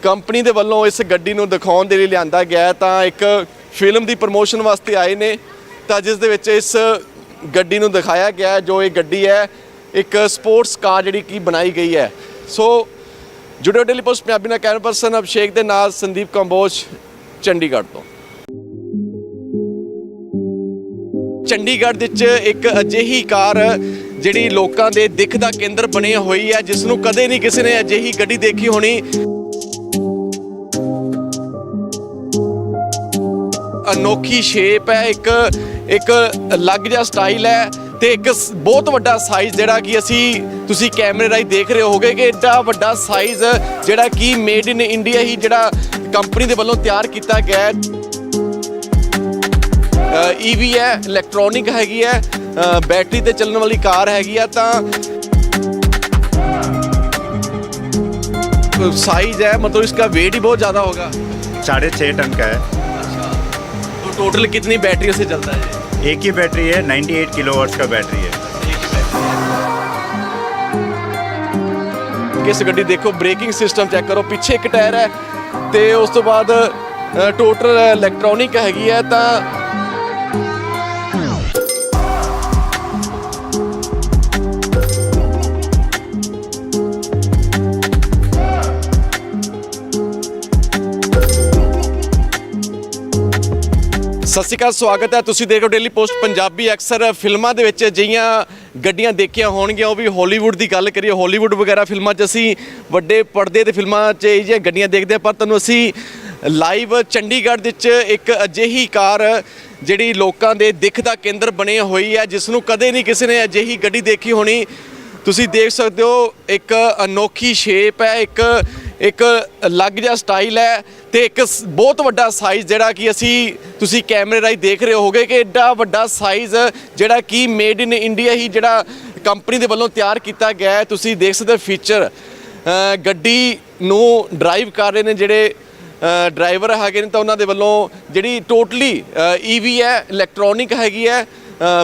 ਕੰਪਨੀ ਦੇ ਵੱਲੋਂ ਇਸ ਗੱਡੀ ਨੂੰ ਦਿਖਾਉਣ ਦੇ ਲਈ ਲਿਆਂਦਾ ਗਿਆ ਤਾਂ ਇੱਕ ਫਿਲਮ ਦੀ ਪ੍ਰਮੋਸ਼ਨ ਵਾਸਤੇ ਆਏ ਨੇ, ਤਾਂ ਜਿਸ ਦੇ ਵਿੱਚ ਇਸ ਗੱਡੀ ਨੂੰ ਦਿਖਾਇਆ ਗਿਆ ਜੋ ਇਹ ਗੱਡੀ ਹੈ, ਇੱਕ ਸਪੋਰਟਸ ਕਾਰ ਜਿਹੜੀ ਕਿ ਬਣਾਈ ਗਈ ਹੈ। ਸੋ ਜੁੜਿਓ ਡੇਲੀ ਪੋਸਟ ਪੰਜਾਬੀ ਨਾਲ ਕੈਮਰਾ ਪਰਸਨ ਅਭਿਸ਼ੇਕ ਦੇ ਨਾਲ ਸੰਦੀਪ ਕੰਬੋਜ, ਚੰਡੀਗੜ੍ਹ ਤੋਂ। ਚੰਡੀਗੜ੍ਹ ਵਿੱਚ ਇੱਕ ਅਜਿਹੀ ਕਾਰ ਜਿਹੜੀ ਲੋਕਾਂ ਦੇ ਦਿੱਖ ਦਾ ਕੇਂਦਰ ਬਣੀ ਹੋਈ ਹੈ, ਜਿਸ ਨੂੰ ਕਦੇ ਨਹੀਂ ਕਿਸੇ ਨੇ ਅਜਿਹੀ ਗੱਡੀ ਦੇਖੀ ਹੋਣੀ। ਅਨੋਖੀ ਸ਼ੇਪ ਹੈ, ਇੱਕ ਇੱਕ ਅਲੱਗ ਜਿਹਾ ਸਟਾਈਲ ਹੈ। ਤੇ ਇੱਕ ਸ- ਬਹੁਤ ਵੱਡਾ ਸਾਈਜ਼ ਜਿਹੜਾ ਕਿ ਅਸੀਂ ਤੁਸੀਂ ਕੈਮਰੇ ਰਾਹੀਂ ਦੇਖ ਰਹੇ ਹੋਗੇ ਕਿ ਏਡਾ ਵੱਡਾ ਸਾਈਜ਼ ਜਿਹੜਾ ਕਿ ਮੇਡ ਇਨ ਇੰਡੀਆ ਹੀ ਜਿਹੜਾ ਕੰਪਨੀ ਦੇ ਵੱਲੋਂ ਤਿਆਰ ਕੀਤਾ ਗਿਆ ਹੈ ਈਵੀ ਹੈ ਇਲੈਕਟ੍ਰੋਨਿਕ ਹੈਗੀ ਹੈ ਅ, ਬੈਟਰੀ ਤੇ ਚੱਲਣ ਵਾਲੀ ਕਾਰ ਹੈਗੀ ਆ ਤਾਂ ਸਾਈਜ਼ है मतलब इसका वेट ही बहुत ज़्यादा होगा साढ़े छः टन का है तो टोटल कितनी बैटरियों से चलता है एक ही बैटरी है 98 किलोवाट्स का बैटरी है ਕਿਸ ਗੱਡੀ ਦੇਖੋ ਬ੍ਰੇਕਿੰਗ ਸਿਸਟਮ ਚੈੱਕ ਕਰੋ ਪਿੱਛੇ ਇੱਕ ਟਾਇਰ ਹੈ ਤੇ ਉਸ ਤੋਂ ਬਾਅਦ ਟੋਟਲ ਇਲੈਕਟ੍ਰੋਨਿਕ ਹੈਗੀ ਹੈ ਤਾਂ ਸਤਿ ਸ਼੍ਰੀ ਅਕਾਲ, ਸਵਾਗਤ ਹੈ। ਤੁਸੀਂ ਦੇਖ ਰਹੇ ਹੋ ਡੇਲੀ ਪੋਸਟ ਪੰਜਾਬੀ। ਅਕਸਰ ਫਿਲਮਾਂ ਦੇ ਵਿੱਚ ਅਜਿਹੀਆਂ ਗੱਡੀਆਂ ਦੇਖੀਆਂ ਹੋਣਗੀਆਂ, ਉਹ ਵੀ ਹਾਲੀਵੁੱਡ ਦੀ ਗੱਲ ਕਰੀਏ। ਹਾਲੀਵੁੱਡ ਵਗੈਰਾ ਫਿਲਮਾਂ 'ਚ ਅਸੀਂ ਵੱਡੇ ਪਰਦੇ ਤੇ ਫਿਲਮਾਂ 'ਚ ਇਹ ਜਿਹੀਆਂ ਗੱਡੀਆਂ ਦੇਖਦੇ ਹਾਂ। ਪਰ ਤੁਹਾਨੂੰ ਅਸੀਂ ਲਾਈਵ ਚੰਡੀਗੜ੍ਹ ਵਿੱਚ ਇੱਕ ਅਜਿਹੀ ਕਾਰ, ਜਿਹੜੀ ਲੋਕਾਂ ਦੇ ਦਿੱਖ ਦਾ ਕੇਂਦਰ ਬਣੀ ਹੋਈ ਹੈ, ਜਿਸ ਨੂੰ ਕਦੇ ਨਹੀਂ ਕਿਸੇ ਨੇ ਅਜਿਹੀ ਗੱਡੀ ਦੇਖੀ ਹੋਣੀ। ਤੁਸੀਂ ਦੇਖ ਸਕਦੇ ਹੋ, ਇੱਕ ਅਨੋਖੀ ਸ਼ੇਪ ਹੈ, ਇੱਕ ਇੱਕ ਅਲੱਗ ਜਿਹਾ ਸਟਾਈਲ ਹੈ ਤੇ ਇੱਕ ਸ- ਬਹੁਤ ਵੱਡਾ ਸਾਈਜ਼ ਜਿਹੜਾ ਕਿ ਅਸੀਂ, ਤੁਸੀਂ ਕੈਮਰੇ ਰਾਹੀਂ ਦੇਖ ਰਹੇ ਹੋਗੇ ਕਿ ਐਡਾ ਵੱਡਾ ਸਾਈਜ਼ ਜਿਹੜਾ ਕਿ ਮੇਡ ਇਨ ਇੰਡੀਆ ਹੀ ਜਿਹੜਾ ਕੰਪਨੀ ਦੇ ਵੱਲੋਂ ਤਿਆਰ ਕੀਤਾ ਗਿਆ ਹੈ। ਤੁਸੀਂ ਦੇਖ ਸਕਦੇ ਹੋ ਫੀਚਰ ਗੱਡੀ ਨੂੰ ਡਰਾਈਵ ਕਰ ਰਹੇ ਨੇ ਜਿਹੜੇ ਡਰਾਈਵਰ ਹੈਗੇ ਨੇ ਤਾਂ ਉਹਨਾਂ ਦੇ ਵੱਲੋਂ ਜਿਹੜੀ ਟੋਟਲੀ ਈਵੀ ਹੈ ਇਲੈਕਟ੍ਰੋਨਿਕ ਹੈਗੀ ਹੈ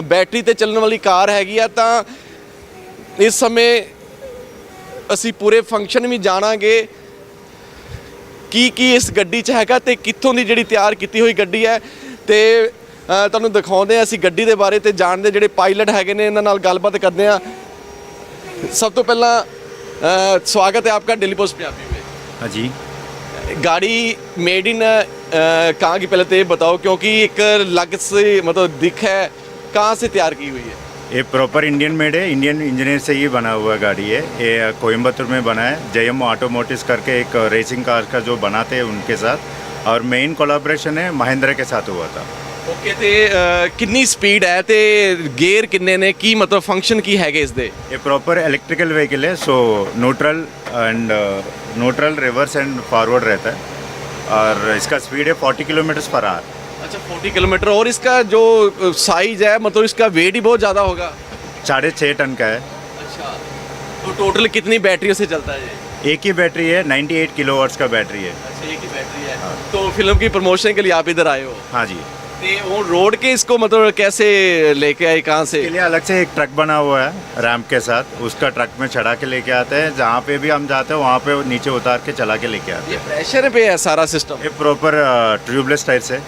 ਬੈਟਰੀ ਤੇ ਚੱਲਣ ਵਾਲੀ ਕਾਰ ਹੈਗੀ ਆ ਤਾਂ ਇਸ ਸਮੇਂ ਅਸੀਂ ਪੂਰੇ ਫੰਕਸ਼ਨ ਵੀ ਜਾਣਾਂਗੇ। ਕੀ ਕੀ ਇਸ ਗੱਡੀ 'ਚ ਹੈਗਾ ਤੇ ਕਿੱਥੋਂ ਦੀ ਜਿਹੜੀ ਤਿਆਰ ਕੀਤੀ ਹੋਈ ਗੱਡੀ ਹੈ ਤੇ ਅ, ਤੁਹਾਨੂੰ ਦਿਖਾਉਂਦੇ ਆ ਅਸੀਂ ਗੱਡੀ ਦੇ ਬਾਰੇ ਤੇ ਜਾਣਦੇ ਜਿਹੜੇ ਪਾਇਲਟ ਹੈਗੇ ਨੇ ਇਹਨਾਂ ਨਾਲ ਗੱਲਬਾਤ ਕਰਦੇ ਆ ਸਭ ਤੋਂ ਪਹਿਲਾਂ ਅ, ਸਵਾਗਤ ਹੈ ਆਪਕਾ ਦਿੱਲੀ पोस्ट पंजाबी में हाँ जी गाड़ी मेड इन कहाँ की पहले तो ये बताओ क्योंकि एक अलग से मतलब दिख है कहाँ से तैयार की हुई है ये प्रॉपर इंडियन मेड है इंडियन इंजीनियर से ही बना हुआ गाड़ी है ये कोयम्बतूर में बना है जयम ऑटोमोटिव्स करके एक रेसिंग कार का जो बनाते हैं उनके साथ और मेन कोलाब्रेशन है महिंद्रा के साथ हुआ था ਓਕੇ ਤੇ ਅ, ਕਿੰਨੀ ਸਪੀਡ ਹੈ ਤੇ ਗੇਅਰ ਕਿੰਨੇ ਨੇ ਕੀ ਮਤਲਬ ਫੰਕਸ਼ਨ ਕੀ ਹੈਗੇ ਇਸ ਦੇ ये प्रॉपर इलेक्ट्रिकल व्हीकल है so neutral and neutral reverse and forward रहता है और इसका स्पीड है 40 किलोमीटर पर आवर अच्छा 40 किलोमीटर और इसका जो साइज़ है मतलब इसका वेट ही बहुत ज़्यादा होगा? साढ़े छः टन का है। अच्छा तो टोटल कितनी बैटरियों से चलता है ये? एक ही बैटरी है 98 किलोवाट्स का बैटरी है। अच्छा एक ही बैटरी है। हाँ। तो फ़िल्म की प्रमोशन के लिए आप इधर आए हो? हाँ जी। वो रोड के इसको मतलब कैसे लेके आए कहाँ से? लिए अलग से एक ट्रक बना हुआ है रैम्प के साथ। उसका ट्रक में चढ़ा के लेके आते हैं। जहाँ पे भी हम जाते हैं वहाँ पे नीचे उतार के चला के लेके आते हैं। प्रेशर पे है सारा सिस्टम ये प्रॉपर ट्यूबलेस टाइप से।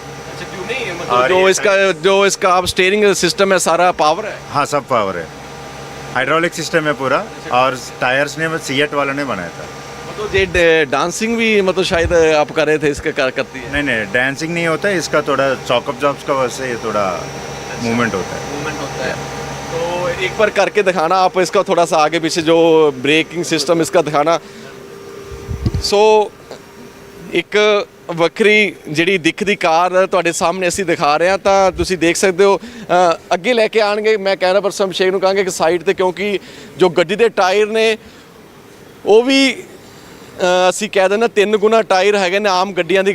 और जो इसका जो इसका आप स्टेयरिंग सिस्टम है सारा पावर है? हाँ सब पावर है। हाइड्रोलिक सिस्टम है पूरा अच्छा। और टायर्स ने सी एट वालों ने बनाया था। तो ये डांसिंग भी मतलब शायद आप कर रहे थे इसके कर करती है? नहीं नहीं डांसिंग नहीं होता है इसका थोड़ा चौकअप जॉब्स का वजह से ये थोड़ा अच्छा। मूवमेंट होता है। मूवमेंट होता है। तो एक बार करके दिखाना आप इसका थोड़ा सा आगे पीछे जो ब्रेकिंग सिस्टम इसका दिखाना। सो एक ਵੱਖਰੀ ਜਿਹੜੀ ਦਿੱਖ ਦੀ ਕਾਰ ਤੁਹਾਡੇ ਸਾਹਮਣੇ ਅਸੀਂ ਦਿਖਾ ਰਹੇ ਹਾਂ, ਤਾਂ ਤੁਸੀਂ ਦੇਖ ਸਕਦੇ ਹੋ ਅੱਗੇ ਲੈ ਕੇ ਆਣਗੇ। ਮੈਂ ਕੈਮਰਾ ਪਰਸਨ ਅਭਿਸ਼ੇਕ ਨੂੰ ਕਹਾਂਗੇ ਕਿ ਸਾਈਡ ਤੇ, ਕਿਉਂਕਿ ਜੋ ਗੱਡੀ ਦੇ ਟਾਇਰ ਨੇ, ਉਹ ਵੀ ਅਸੀਂ ਕਹਿ ਦਿੰਦੇ ਤਿੰਨ ਗੁਣਾ ਟਾਇਰ ਹੈਗੇ ਨੇ ਆਮ ਗੱਡੀਆਂ ਦੀ।